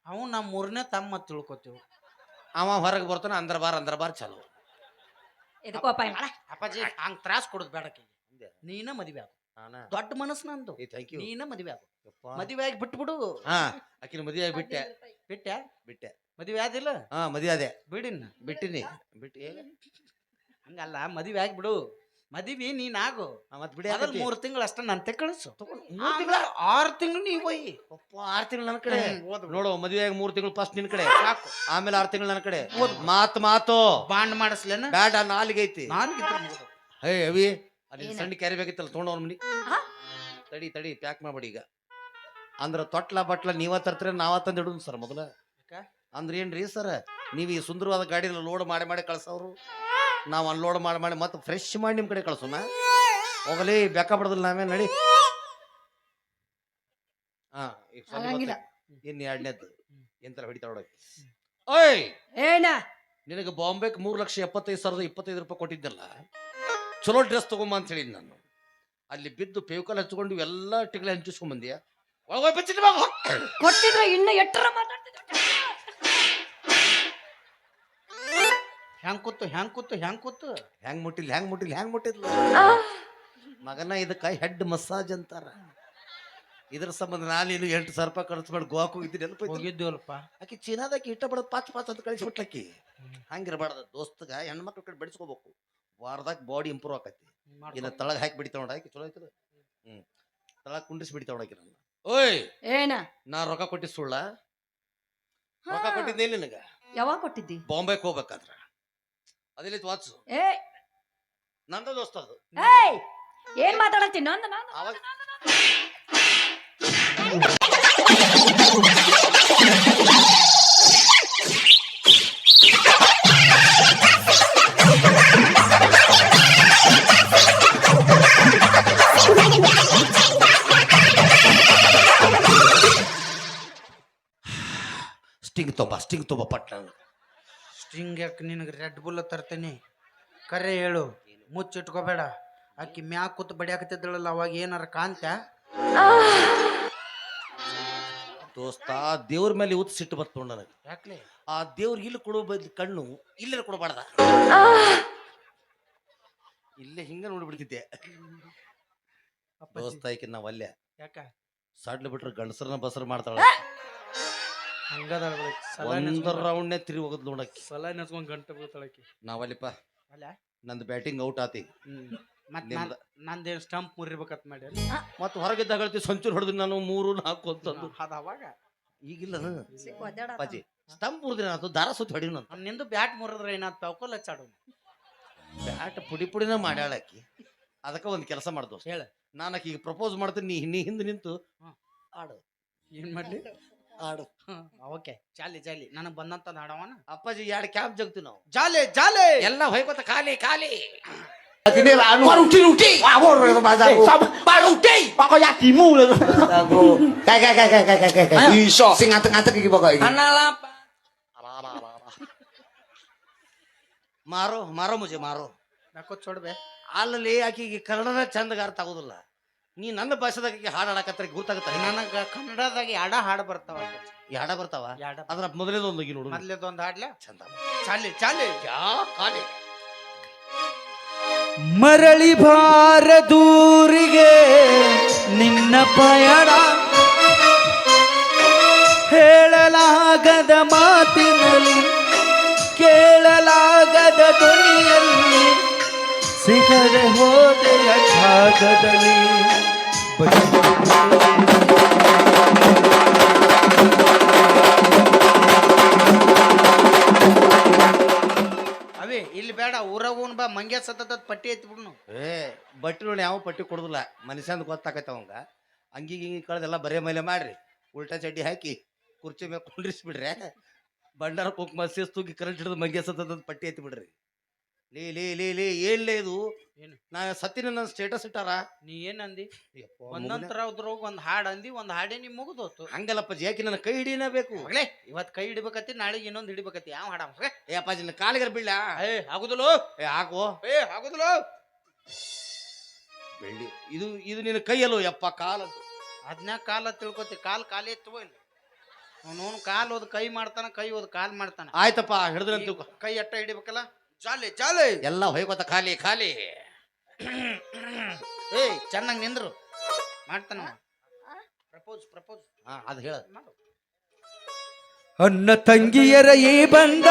ಅವು ನಮ್ಮ ಮೂರನೇ ತಮ್ಮ ತಿಳ್ಕೊತೀವಿ. ಅವ ಹೊರಗೆ ಬರ್ತಾನೆ ಅಂದ್ರ ಬಾರ್ ಅಂದ್ರ ಬಾರ್ ಚಾಲು. ಇದಕ್ಕೂ ಅಪಾಯ ಮಾಡ ಅಪ್ಪಾಜಿ ಹಂಗ್ ತ್ರಾಸ್ ಕೊಡೋದು ಬೇಡ ಆಕಿಗೆ. ನೀನ ಮದುವೆ ಆಗು. ದೊಡ್ಡ ಮನಸ್ಸು ನಂದು. ಏ ಥ್ಯಾಂಕ್ ಯು ನೀನ ಮದ್ವೆ ಆಗು. ಮದುವೆ ಆಗಿ ಬಿಟ್ಬಿಡು. ಹಾ ಆಕಿನ ಮದುವೆ ಆಗಿ ಬಿಟ್ಟೆ. ಬಿಟ್ಟೆ? ಬಿಟ್ಟೆ. ಮದುವೆ ಆದಿಲ್ಲ? ಹಾ ಮದುವೆ ಅದೇ ಬಿಡಿನ. ಬಿಟ್ಟಿನಿ. ಬಿಟ್ಟಿ ಹಂಗಲ್ಲ ಮದ್ವೆ ಆಗ್ಬಿಡು ಮದ್ವಿ ನೀನ್ ಆಗು. ಬಿಡ ಬಿಡಿ ಮೂರ್ ತಿಂಗಳು ಅಷ್ಟ ನಂತೆ ಕಳಿಸು. ಮೂರು ತಿಂಗಳ ಆರ್ ತಿಂಗಳು ನೀ ಹೋಯ್. ಆರ್ ತಿಂಗಳು ನನ್ನ ಕಡೆ. ನೋಡು ಮದುವೆ ಆಗಿ ಮೂರು ತಿಂಗಳು ಫಸ್ಟ್ ನಿನ್ ಕಡೆ. ಸಾಕು. ಆಮೇಲೆ ಆರ್ ತಿಂಗಳು ನನ್ನ ಕಡೆ. ಮಾತು ಮಾತು. ಬಾಂಡ್ ಮಾಡಿಸ್ಲೇನ? ಬ್ಯಾಡ ನಾಲ್ಗೆ ಐತಿ. ನಾಲ್ಗೆ. ಹೇ ಅವಿ ಅಲ್ಲಿ ಸಣ್ಣ ಕ್ಯಾರಿ ಬೇಕಿತ್ತಲ್ಲ ತೊಗೊಂಡು ಅವ್ರ ಮನಿ ತಡಿ ತಡಿ ಪ್ಯಾಕ್ ಮಾಡ್ಬಿಡಿ ಈಗ. ಅಂದ್ರ ತೊಟ್ಲ ಬಟ್ಲ ನೀವ ತರ್ತೀರ ನಾವ ತಂದು ಇಡುದು ಸರ್ ಮೊದಲ? ಅಂದ್ರೆ ಏನ್ರಿ ಸರ್ ನೀವು ಈ ಸುಂದರವಾದ ಗಾಡಿ ಲೋಡ್ ಮಾಡಿ ಮಾಡಿ ಕಳ್ಸವ್ರು? ನಾವು ಅನ್ಲೋಡ್ ಮಾಡಿ ಮಾಡಿ ಮತ್ತೆ ಫ್ರೆಶ್ ಮಾಡಿ ನಿಮ್ಮ ಕಡೆ ಕಳ್ಸೋಣ. ಹೋಗಲಿ ಬೆಕ್ಕ ಬಿಡದಿಲ್ಲ ನಾವೇ ನಡಿ. ಹಾ ಈಗ ಸ್ವಲ್ಪ ಆಗಂಗಿಲ್ಲ. ಹೊತ್ತು- ಇನ್ ಎರಡನೇದ್ದು ಎಂತರ ಓಯ್! ಏನ ನಿನಗೆ ಬಾಂಬೆಗೆ ಮೂರು ಲಕ್ಷ ಎಪ್ಪತ್ತೈದು ಸಾವಿರದ ಇಪ್ಪತ್ತೈದು ರೂಪಾಯಿ ಕೊಟ್ಟಿದ್ದಲ್ಲ. ಚಲೋ ಡ್ರೆಸ್ ತಗೊಂಬ ಅಂತ ಹೇಳಿದ್ ನಾನು. ಅಲ್ಲಿ ಬಿದ್ದು ಪೇವ್ಕಲ್ ಹಚ್ಕೊಂಡು ಎಲ್ಲ ಟಿಗ್ಲೆ ಹಂಚಿಸ್ಕೊಂಡ್ ಬಂದಿಯಾ? ಒಳಗೋಯ್. ಕೊಟ್ಟಿದ್ರೆ ಇನ್ನು ಎಟ್ಟರ ಮಾತಾಡ್ತಿದ್ದೆ? ಹೆಂಗ್ ಕೂತು ಹೆಂಗ್ ಕೂತು ಹೆಂಗ್ ಕೂತು? ಹೆಂಗ್ ಮುಟ್ಟಿಲ್ಲ ಹೆಂಗ್ ಮುಟ್ಟಿಲ್ಲ ಹೆಂಗ್ ಮುಟ್ಟಿದ್ಲು? ಮಗನ ಇದಕ್ಕೆ ಹೆಡ್ ಮಸಾಜ್ ಅಂತಾರ. ಇದ್ರ ಸಂಬಂಧ ನಾನು ಇನ್ನು ಎಂಟು ಸಾವಿರ ರೂಪಾಯಿ ಖರ್ಚು ಮಾಡಿ ಗೋವಾಕ್ ಹೋಗಿದ್ದೀನಿ ನೆನಪೈತಿ ಹೋಗಿದ್ದೀವಲ್ಪ ಆಕಿ ಚೀನಾದಾಕಿ ಇಟ್ಟ ಬಡದ್ ಪಾಚ್ ಪಾಚ್ ಅಂತ ಕಳಿಸ್ಬಿಟ್ಲಕ್ಕಿ ಹಂಗಿರಬಾರ್ದು ದೋಸ್ತಗ ಹೆಣ್ಮಕ್ಳು ಕಡೆ ಬೆಳೆಸ್ಕೋಬೇಕು ವಾರದಾಗ ಬಾಡಿ ಇಂಪ್ರೂವ್ ಆಕತಿ. ಇನ್ನ ತಳಗ ಹಾಕಿ ಬಿಡ್ತಾವ ನೋಡ ಆಕಿ ಚಲೋ ಐತದ ಹ್ಮ್. ತಳಗ ಕುಂಡಿಸಿ ಬಿಡ್ತಾವ ನೋಡಕಿ ನನ್ನ. ಓಯ್! ಏನ? ನಾ ರೊಕ್ಕ ಕೊಟ್ಟಿ ಸುಳ್ಳ? ರೊಕ್ಕ ಕೊಟ್ಟಿದ್ದೆ ನಿನಗ? ಯಾವಾಗ ಕೊಟ್ಟಿದ್ದಿ? ಬಾಂಬೆಗೆ ಹೋಗ್ಬೇಕಾದ್ರ. ಅದಿಲ್ಲಿ ವಾಚು ಏ ನಂದ ದೋಸ್ತ ಅದು ಏಯ್ ಏನ್ ಮಾತಾಡತ್ತಿ ನಂದ ನಂದ ಅವಾಗ ಸ್ಟಿಂಗ್ ತೊಂಬ ಸ್ಟಿಂಗ್ ತೊಂಬ ಪಟ್ನ ಸ್ಟ್ರಿಂಗ್ ಯಾಕೆ ನಿನಗೆ ರೆಡ್ ಬುಲ್ ತರ್ತೀನಿ. ಕರೆ ಹೇಳು. ಮುಚ್ಚಿಟ್ಕೋಬೇಡ. ಆಕಿ ಮ್ಯಾಗ ಕೂತ್ ಬಡಿಯಾಕತ್ತಿದ್ದಳಲ್ಲ ಅವಾಗ ಏನಾರ ಕಾಂತ ದೋಸ್ತ ದೇವ್ರ ಮೇಲೆ ಇವತ್ತು ಸಿಟ್ಟು ಬರ್ತೊಂಡ ನನಗೆ. ಯಾಕ್ಲೆ? ಆ ದೇವ್ರ ಇಲ್ಲಿ ಕೊಡೋ ಬದ್ಲು ಕಣ್ಣು ಇಲ್ಲೇ ಕೊಡಬಾರ್ದ. ಇಲ್ಲೇ ಹಿಂಗ ನೋಡ್ಬಿಡ್ತಿದ್ದೆ. ದೋಸ್ತ ಈಕೆ ನಾವು ಅಲ್ಲೇ. ಯಾಕ? ಸಡ್ಲು ಬಿಟ್ರೆ ಗಂಡಸರನ್ನ ಬಸರ್ ಮಾಡ್ತಾಳ. ಹಂಗದ ಒಂದರ ರೌಂಡ್ನೇ ತಿರುಗಿ ಹೋಗದ್ ನೋಡಕ್ಕೆ ಸಲ ಗಂಟೆ ಬೀಳ್ತಾಳಕಿ ನಾವಲ್ಲಿಪ್ಪ. ಅಲ್ಲ? ನಂದು ಬ್ಯಾಟಿಂಗ್ ಔಟ್ ಆತಿ. ಮತ್ ನಿಮ್ದ- ನಂದೇನು ಸ್ಟಂಪ್ ಮುರಿಬೇಕತ್ ಮಾಡಿ ಮತ್ತೆ ಹೊರಗಿದ್ದಾಗ ಹೇಳ್ತಿ ಸಂಚೂರು ಹೊಡೆದು ನಾನು ಮೂರು ನಾಲ್ಕು ಅಂತಂದು ಅದ ಅವಾಗ? ಈಗಿಲ್ಲ ಒದ್ದಾಡ ಸ್ಟಂಪ್ ಮುರಿದಿನ ಆತು ದಾರ ಸುತ್ತ ಹೊಡಿನ ಅಂತ. ನಿಂದು ಬ್ಯಾಟ್ ಮುರಿದ್ರೆ ಏನಾದ್ ಪೌಕೋಲ್ ಹಚ್ಚಾಡು ಬ್ಯಾಟ್ ಪುಡಿ ಪುಡಿನ ಮಾಡ್ಯಾಳಕ್ಕಿ ಅದಕ್ಕೆ ಒಂದು ಕೆಲಸ ಮಾಡ್ದು ಹೇಳ. ನಾನು ಆಕಿ ಈಗ ಪ್ರಪೋಸ್ ಮಾಡ್ತೀನಿ ನೀ ನೀ ಹಿಂದೆ ನಿಂತು. ಆಡು. ಏನ್ ಮಾಡ್ಲಿ? ಆ ಓಕೆ. ಜಾಲಿ ಜಾಲಿ. ನನಗೆ ಬಂದಂತ ಹಾಡವನ? ಅಪ್ಪಾಜಿ ಎರಡು ಕ್ಯಾಂಪ್ ಜಗ್ತನಾವ್ ಜಾಲೆ ಜಾಲೆ! ಎಲ್ಲ ಹೋಯ್ತ ಕಾಲಿ ಕಾಲಿ ಅದಿನೇರು ಅನು ಬರುತಿ ル ತಿ ಬೌರ್ ತಪಸ ಬರುತಿ ಪಕ ಯಾದಿمو ತಂಗು ಕೈ ಮಾರೋ ಮಾರೋ ಮುಜೆ ಮಾರೋ. ನಾಕೋ ಚೋಡ್ಬೇ. ಅಲ್ಲಲೇ ಆಕಿ ಈ ಕನ್ನಡನ ಚಂದಗಾರ ತಗೋದಲ್ಲ. ನೀ ನನ್ನ ಭಾಷೆದಾಗ ಹಾಡು ಹಾಡಕತ್ತರಿ ಗೊತ್ತಾಗತ್ತ? ನನಗ ಕನ್ನಡದಾಗ ಎರಡ ಹಾಡು ಬರ್ತಾವ ಎರಡ ಹಾಡ ಬರ್ತಾವ ಅದ್ರ ಮೊದಲೇದೊಂದು ಹೋಗಿ ನೋಡು. ಮೊದಲೇದೊಂದು ಹಾಡ್ಲ? ಚಂದ. ಚಾಲಿ ಚಾಲಿ. ಯಾ ಕಾಲಿ. ಮರಳಿ ಭಾರದೂರಿಗೆ ನಿನ್ನ ಪಯಣ. ಹೇಳಲಾಗದ ಮಾತಿನಲ್ಲಿ ಕೇಳಲಾಗದ ಧ್ವನಿಯಲ್ಲಿ ಸಿಗದೆ ಹೋದೆಯ ಜಾಗದಲ್ಲಿ ಅವೇ ಇಲ್ಲಿ ಬೇಡ ಊರಾಗ ಉಣ್ ಬಾ ಮಂಗ್ಯ ಸತತ ಪಟ್ಟಿ ಐತಿ ಬಿಡ್ನು. ಏ ಬಟ್ಟಿ ನೋಡಿ ಯಾವ ಪಟ್ಟಿ ಕೊಡುದಿಲ್ಲ. ಮನುಷ್ಯಂದ ಗೊತ್ತಾಕೈತೆ ಅವಂಗ. ಅಂಗಿ ಗಿಂಗಿ ಕಳೆದೆಲ್ಲ ಬರೇ ಮೇಲೆ ಮಾಡ್ರಿ. ಉಲ್ಟಾ ಚಡ್ಡಿ ಹಾಕಿ ಕುರ್ಚಿ ಮೇಲೆ ಕುಂಡ್ರಿಸ್ಬಿಡ್ರಿ ಬಂಡಾರ ಕುಂಕುಮ ಸೇಸ್ ತೂಗಿ ಕರೆಂಟ್ ಹಿಡಿದು ಮಂಗೆ ಸತದ ಪಟ್ಟಿ ಐತಿ ಬಿಡ್ರಿ. ಲೇ ಲೇ ಲೇ ಲೇ ಏನ್ಲೇ ಇದು? ಏನು? ನಾ ಸತ್ತಿನ ನನ್ನ ಸ್ಟೇಟಸ್ ಇಟ್ಟಾರ? ನೀ ಏನ್ ಅಂದಿ? ಯಪ್ಪ, ಒಂದೊಂದ್ ಹಾಡು ತರ ಒಂದ್ ಹಾಡ್ ಅಂದಿ ಒಂದ್ ಹಾಡೇ ನಿಮ್ ಮುಗಿದೋತು. ಹಂಗಲ್ಲಪ್ಪ ಯಾಕೆ ನನ್ನ ಕೈ ಹಿಡಿನ ಬೇಕು ಮಗಳೇ ಇವತ್ ಕೈ ಹಿಡಿಬೇಕತ್ತಿ ನಾಳೆಗೆ ಇನ್ನೊಂದ್ ಹಿಡಿಬೇಕತ್ತಿ. ಯಾವ ಹಾಡ? ಏ ಅಪ್ಪಾಜಿ ನನ್ನ ಕಾಲಿಗರ ಬೀಳ ಏ ಆಗುದಿಲ್ಲೋ ಏ ಹಾಕು. ಏ ಆಗುದಿಲ್ಲೋ ಬೆಳ್ಳಿ ಇದು ಇದು ನಿನ್ನ ಕೈಯಲ್ಲೋ ಯಪ್ಪ ಕಾಲ. ಅದ್ನ ಕಾಲ ತಿಳ್ಕೊತಿ ಕಾಲ್ ಖಾಲಿ ಎತ್ತುವ ಇಲ್ಲಿ. ಅವನವನು ಕಾಲ್ ಹೋದ್ ಕೈ ಮಾಡ್ತಾನ ಕೈ ಹೋದ್ ಕಾಲ್ ಮಾಡ್ತಾನ. ಆಯ್ತಪ್ಪ ಹಿಡಿದ್ರಂತ ಈಗ ಕೈ ಎಟ್ಟ ಹಿಡಿಬೇಕಲ್ಲ? ಜಾಲೆ ಚಾಲಿ ಎಲ್ಲ ಹೋಯ್ಕೋತ ಖಾಲಿ ಖಾಲಿ. ಏ ಚೆನ್ನಾಗಿ ನಿಂದ್ರು. ಮಾಡ್ತಾನ ಪ್ರಪೋಸ್ ಪ್ರಪೋಸ್ ಹಾ ಅದು ಹೇಳ. ಅನ್ನ ತಂಗಿಯರ ಈ ಬಂದ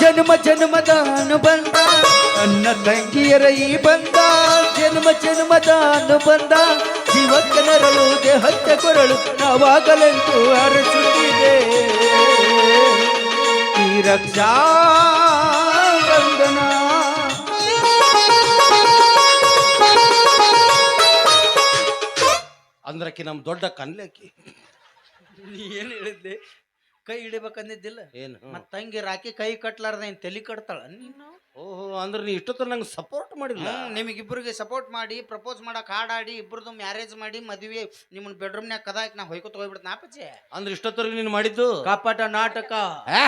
ಜನ್ಮ ಜನ್ಮದ ಅನುಬಂಧ. ಅನ್ನ ತಂಗಿಯರ ಈ ಬಂದ ಜನ್ಮ ಜನ್ಮದ ಅನುಬಂಧ. ಜೀವಕ್ಕೆ ನರಳು ದೇಹಕ್ಕೆ ಕೊರಳು ನಾವಾಗಲೆಂದು ಅರಸುತ್ತಿದೆ. ಈ ರಕ್ಷಾ ಅಂದ್ರಕ್ಕಿ ನಮ್ಮ ದೊಡ್ಡ ಕನ್ಲಕ್ಕಿ ನೀ ಏನು ಹೇಳಿದ್ದೆ? ಕೈ ಹಿಡಿಬೇಕಂದಿದ್ದಿಲ್ಲ? ಏನು? ಮತ್ತೆ ತಂಗಿ ರಾಕಿ ಕೈ ಕಟ್ಲಾರ್ದ ಏನು ತಲೆ ಕಟ್ತಾಳ? ನೀನು? ಓಹೋ ಅಂದ್ರೆ ನೀ ಇಷ್ಟೊತ್ತ ನಂಗೆ ಸಪೋರ್ಟ್ ಮಾಡಿಲ್ಲ? ನಿಮಗಿಬ್ಬರಿಗೆ ಸಪೋರ್ಟ್ ಮಾಡಿ ಪ್ರಪೋಸ್ ಮಾಡಕ್ಕೆ ಹಾಡಾಡಿ ಇಬ್ಬರದು ಮ್ಯಾರೇಜ್ ಮಾಡಿ ಮದುವೆ ನಿಮ್ಮನ್ನ ಬೆಡ್ರೂಮ್ನ್ಯಾಗ ಕದಾಕ್ ನಾ ಹೊಯ್ಕೊತ ಹೋಗ್ಬಿಡ್ತು ನಾಪಚೆ ಅಂದ್ರೆ ಇಷ್ಟೊತ್ತರಿಗೆ ನೀನು ಮಾಡಿದ್ದು? ಕಾಪಾಟ ನಾಟಕ. ಆ?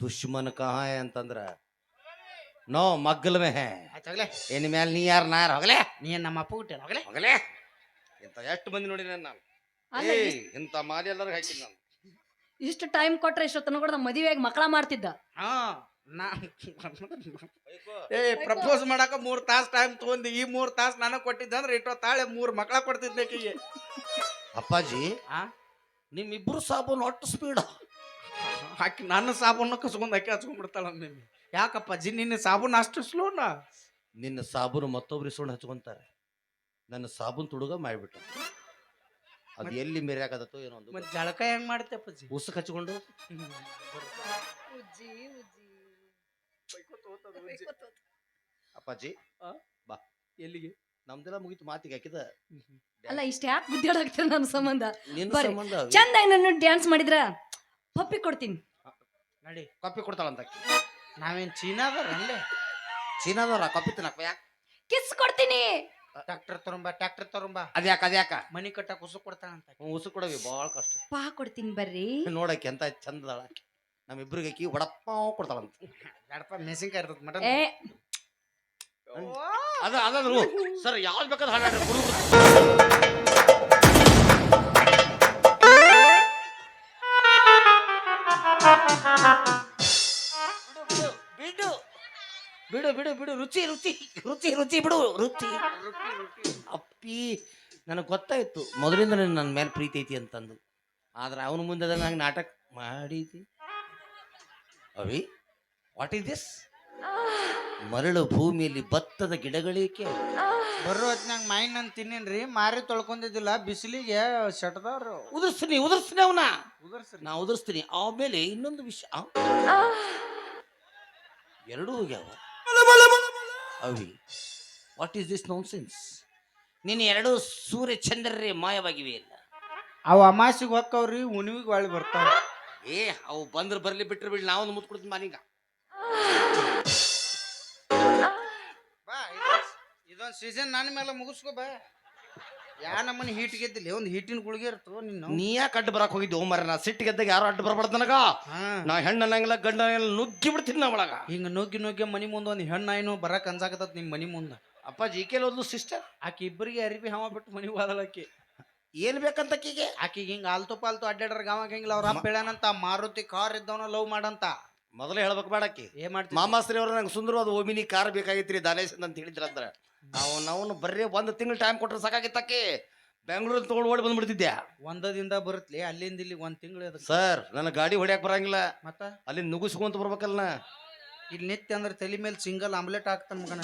ದುಶ್ಮನ್ ಕಹ ಅಂತಂದ್ರ ನೋ ಮಗ್ಗಲ್ ಮೇ ಹೇ ಆಯ್ತಾಗಲೇ ಇನ್ ಮೇಲೆ ನೀ ಯಾರು ನಾ ಯಾರು? ಹೋಗಲೇ. ನೀ ನಮ್ಮ ಅಪ್ಪ ಹುಟ್ಟೇನ ಹೋಗಲೇ. ಹೋಗಲೇ. ಇಂಥ ಎಷ್ಟು ಮಂದಿ ನೋಡಿ ನಾನು? ಏ ಇಷ್ಟ್- ಇಂಥ ಮಾಲಿ ಎಲ್ಲರೂ ಹಾಕಿದ್ ನಾನು. ಇಷ್ಟು ಟೈಮ್ ಕೊಟ್ರೆ ಇಷ್ಟು ತನಕ ಮದುವೆಯಾಗಿ ಮಕ್ಕಳ ಮಾಡ್ತಿದ್ದ. ಹಾ ನಾ ಏ ಪ್ರಪೋಸ್ ಮಾಡಾಕ ಮೂರ್ ತಾಸ್ ಟೈಮ್ ತಗೊಂಡಿ ಈ ಮೂರ್ ತಾಸ್ ನನಗ್ ಕೊಟ್ಟಿದ್ದ ಅಂದ್ರೆ ಇಟ್ಟೋ ತಾಳೆ ಮೂರ್ ಮಕ್ಕಳ ಕೊಡ್ತಿದ್ದೆ ಆಕಿಗೆ ಅಪ್ಪಾಜಿ ಆ? ನಿಮ್ಮಿಬ್ರು ಸಾಬೂನು ಒಟ್ಟು ಸ್ಪೀಡ್ ಹಾಕಿ ನನ್ನ ಸಾಬೂನ ಕಸ್ಕೊಂಡ್ ಹಾಕಿ ಹಚ್ಕೊಂಡ್ಬಿಡ್ತಾಳ ಯಾಕಪ್ಪಾಜಿ ಯಾಕಪ್ಪ ಜಿ ನಿನ್ನ ಸಾಬೂನು ಅಷ್ಟು ಸ್ಲೋನಾ ನಿನ್ನ ಸಾಬೂನು ಮತ್ತೊಬ್ರು ಇಸ್ಕೊಂಡು ಹಚ್ಕೊಂತಾರೆ. ನನ್ನ ಸಾಬೂನ್ ತುಡುಗ ಮಾಡಿಬಿಟ್ಟು ಅದು ಎಲ್ಲಿ ಮೇರ್ಯಾಕದತ್ತೋ ಏನೋ ಒಂದು ಮತ್ತೆ ಜಳಕ ಹೆಂಗ್ ಮಾಡ್ತೆ ಅಪ್ಪಾಜಿ? ಉಸಕ್ ಹಚ್ಕೊಂಡು ಅಪ್ಪಾಜಿ ಬಾ. ಎಲ್ಲಿಗೆ? ನಮ್ದೆಲ್ಲ ಮುಗಿತು ಮಾತಿಗೆ ಹಾಕಿದ. ಅಲ್ಲ ಇಷ್ಟ ಯಾಕೆ ಗುದ್ದಾಡಾಕ್ತೀರ ನನ್ನ ಸಂಬಂಧ? ನಿನ್ನ ಬರ್ರಿ. ಸಂಬಂಧ ಚಂದ ನನ್ನ ಡ್ಯಾನ್ಸ್ ಮಾಡಿದ್ರ ಪಪ್ಪಿ ಕೊಡ್ತೀನಿ. ನಡಿ. ಕಾಪಿ ಕೊಡ್ತಾಳಂತ ಆಕಿ. ನಾವೇನ್ ಚೀನಾದವ್ರ ಅಲ್ಲೇ? ಚೀನಾದವ್ರ ಕಾಪಿ ತಿನ್ನಪ್ಪ ಯಾಕೆ? ಕಿಸ್ ಕೊಡ್ತೀನಿ. ಟ್ರ್ಯಾಕ್ಟರ್ ತಗೊಂಬ ಟ್ರ್ಯಾಕ್ಟರ್ ತರಂಬ ಅದ್ಯಾಕ ಅದ್ಯಾಕ ಮನಿ ಕಟ್ಟಕ್ ಉಸು ಕೊಡ್ತಾನಂತ ಅಂತ ಉಸು ಕೊಡವಿ ಭಾಳ ಕಷ್ಟ ಪಾ ಕೊಡ್ತೀನಿ ಬರ್ರಿ ನೋಡಕ್ಕೆ ಎಂತ ಚಂದದಾಳ ನಮ್ಮ ನಮ್ಮಿಬ್ರಿಗೆ ಕಿ ಒಡಪ್ಪ ಕೊಡ್ತಾಳಂತ ಎಡಪ್ಪ ಮೆಸಿಂಗ್ ಇರ್ತದ ಮಟನ್ ಏ ಅದ ಅದ ಸರ್ ಯಾವ್ದು ಬೇಕಾದ್ರೆ ಹಾಡಾಡ್ರಿ ಬಿಡು ಬಿಡು ಬಿಡು ರುಚಿ ರುಚಿ ರುಚಿ ರುಚಿ ಬಿಡು ರುಚಿ. ಅಪ್ಪಿ ನನಗೆ ಗೊತ್ತಾಯ್ತು. ಮೊದಲಿಂದ ನನ್ನ ಮೇಲೆ ಪ್ರೀತಿ ಐತಿ ಅಂತಂದು. ಆದ್ರೆ ಅವನ ಮುಂದೆ ನಂಗೆ ನಾಟಕ ಮಾಡಿದಿ. ಅವಿ ವಾಟ್ ಈಸ್ ದಿಸ್ ಮರಳು ಭೂಮಿಯಲ್ಲಿ ಭತ್ತದ ಗಿಡಗಳಿಕೆ ಬರೋ ಹೊತ್ನಾಗ ಮೈನ್ ನಾನು ತಿನ್ನೇನ್ರಿ. ಮಾರಿ ತೊಳ್ಕೊಂಡಿದ್ದಿಲ್ಲ ಬಿಸಿಲಿಗೆ ಶಟದವ್ರು. ಉದುರ್ಸ್ತೀನಿ ಉದುರ್ಸ್ತೀನಿ ಅವನ. ಉದರ್ಸ್ರಿ. ನಾ ಉದುರ್ಸ್ತೀನಿ. ಆಮೇಲೆ ಇನ್ನೊಂದು ವಿಷಯ? ಎರಡೂ ಹೋಗ್ಯಾವ. ಅವಿ what is this nonsense ನಿನ್ನ ಎರಡು ಸೂರ್ಯ ಚಂದ್ರರೇ ಮಾಯವಾಗಿವೆ ಇಲ್ಲ ಅವ ಅಮಾಸಿಗೆ ಹೊಕ್ಕವ್ರಿ ಉಣಿವಿಗೆ ಒಳ್ಳೆ ಬರ್ತಾವ. ಏ ಅವು ಬಂದ್ರೆ ಬರ್ಲಿ ಬಿಟ್ರೆ ಬಿಡ್ಲಿ ನಾವೊಂದು ಮುತ್ ಕೊಡ್ತೀನಿ ಮಾನೀಗ ಬಾ ಇದೊಂದು ಸೀಸನ್ ನನ್ನ ಮೇಲೆ ಮುಗಿಸ್ಕೋ ಬಾ. ಯಾ ನಮ್ಮನೆ ಹಿಟ್ ಗೆದ್ದಿಲ್ಲ ಒಂದು ಹಿಟ್ಟಿನ ಗುಳಿಗೆ ಇರ್ತೋ ನಿನ್ನ. ನೀ ಯಾಕೆ ಅಡ್ಡ ಬರಕ್ ಹೋಗಿದ್ದೆ ಮರ ನಾ ಸಿಟ್ಟಿಗೆದ್ದಾಗ ಯಾರು ಅಡ್ಡ ಬರಬಾರ್ದು ನನಗ? ನಾ ಹೆಣ್ಣನ್ನಂಗಿಲ್ಲ ಗಂಡನಂಗಿಲ್ಲ ನುಗ್ಗಿ ಬಿಡ್ತೀನಿ ನಾ ಒಳಗ. ಹಿಂಗ ನುಗ್ಗಿ ನುಗ್ಗಿ ಮನಿ ಮುಂದೆ ಒಂದು ಹೆಣ್ಣು ಏನು ಬರಕ್ ಅನ್ಸಾಕತ್ತ ನಿಮ್ಮ ಮನಿ ಮುಂದೆ. ಅಪ್ಪ ಜಿ ಕೆ ಒಂದು ಸಿಸ್ಟರ್ ಆಕೆ ಇಬ್ಬರಿಗೆ ಅರಿಬಿ ಹಾವ ಬಿಟ್ಟು ಮನಿ ಹೋದಳಾಕಿ ಏನ್ ಬೇಕಂತ ಆಕಿಗೆ? ಆಕಿಗೆ ಹಿಂಗ ಆಲ್ತು ಪಾಲ್ತು ಅಡ್ಡಾಡ್ರ ಗಾವಾಗ ಹಿಂಗಿಲ್ಲ ಅವ್ರ ಅಪ್ಪ ಹೇಳನಂತ ಮಾರುತಿ ಕಾರ್ ಇದ್ದವನ ಲವ್ ಮಾಡಂತ. ಮೊದಲೇ ಹೇಳ್ಬೇಕು ಬೇಡಕ್ಕೆ ಏನ್ ಮಾಡ್ತಿ? ಮಾಮಾಸ್ರಿ ಅವ್ರು ನಂಗೆ ಸುಂದರವಾದ ಓಮಿನಿ ಕಾರ್ ಬೇಕಾಗಿತ್ರಿ ದಾನೇಶ್ ಅಂತ ಹೇಳಿದ್ರ ಅಂದ್ರೆ ನಾವು ನಾವು ಬರ್ರಿ ಒಂದು ತಿಂಗಳು ಟೈಮ್ ಕೊಟ್ರೆ ಸಾಕಾಗಿತ್ತಕ್ಕೆ ಬೆಂಗಳೂರು ತಗೊಂಡು ಓಡಿ ಬಂದ್ಬಿಡ್ತಿದ್ದೆ ಒಂದದಿಂದ ಬರುತ್ತಲಿ ಅಲ್ಲಿಂದ ಇಲ್ಲಿ ಒಂದ್ ತಿಂಗಳು ಅದಕ್ಕೆ ಸರ್ ನನ್ನ ಗಾಡಿ ಹೊಡ್ಯಾಕ್ ಬರಂಗಿಲ್ಲ. ಮತ್ತ? ಅಲ್ಲಿ ನುಗ್ಗಿಸ್ಕೊಂತ ಬರ್ಬೇಕಲ್ಲ ನಾ. ಇಲ್ಲಿ ನಿತ್ಯ ಅಂದ್ರೆ ತಲೆ ಮೇಲೆ ಸಿಂಗಲ್ ಆಮ್ಲೆಟ್ ಹಾಕ್ತಾನ ಮಗನ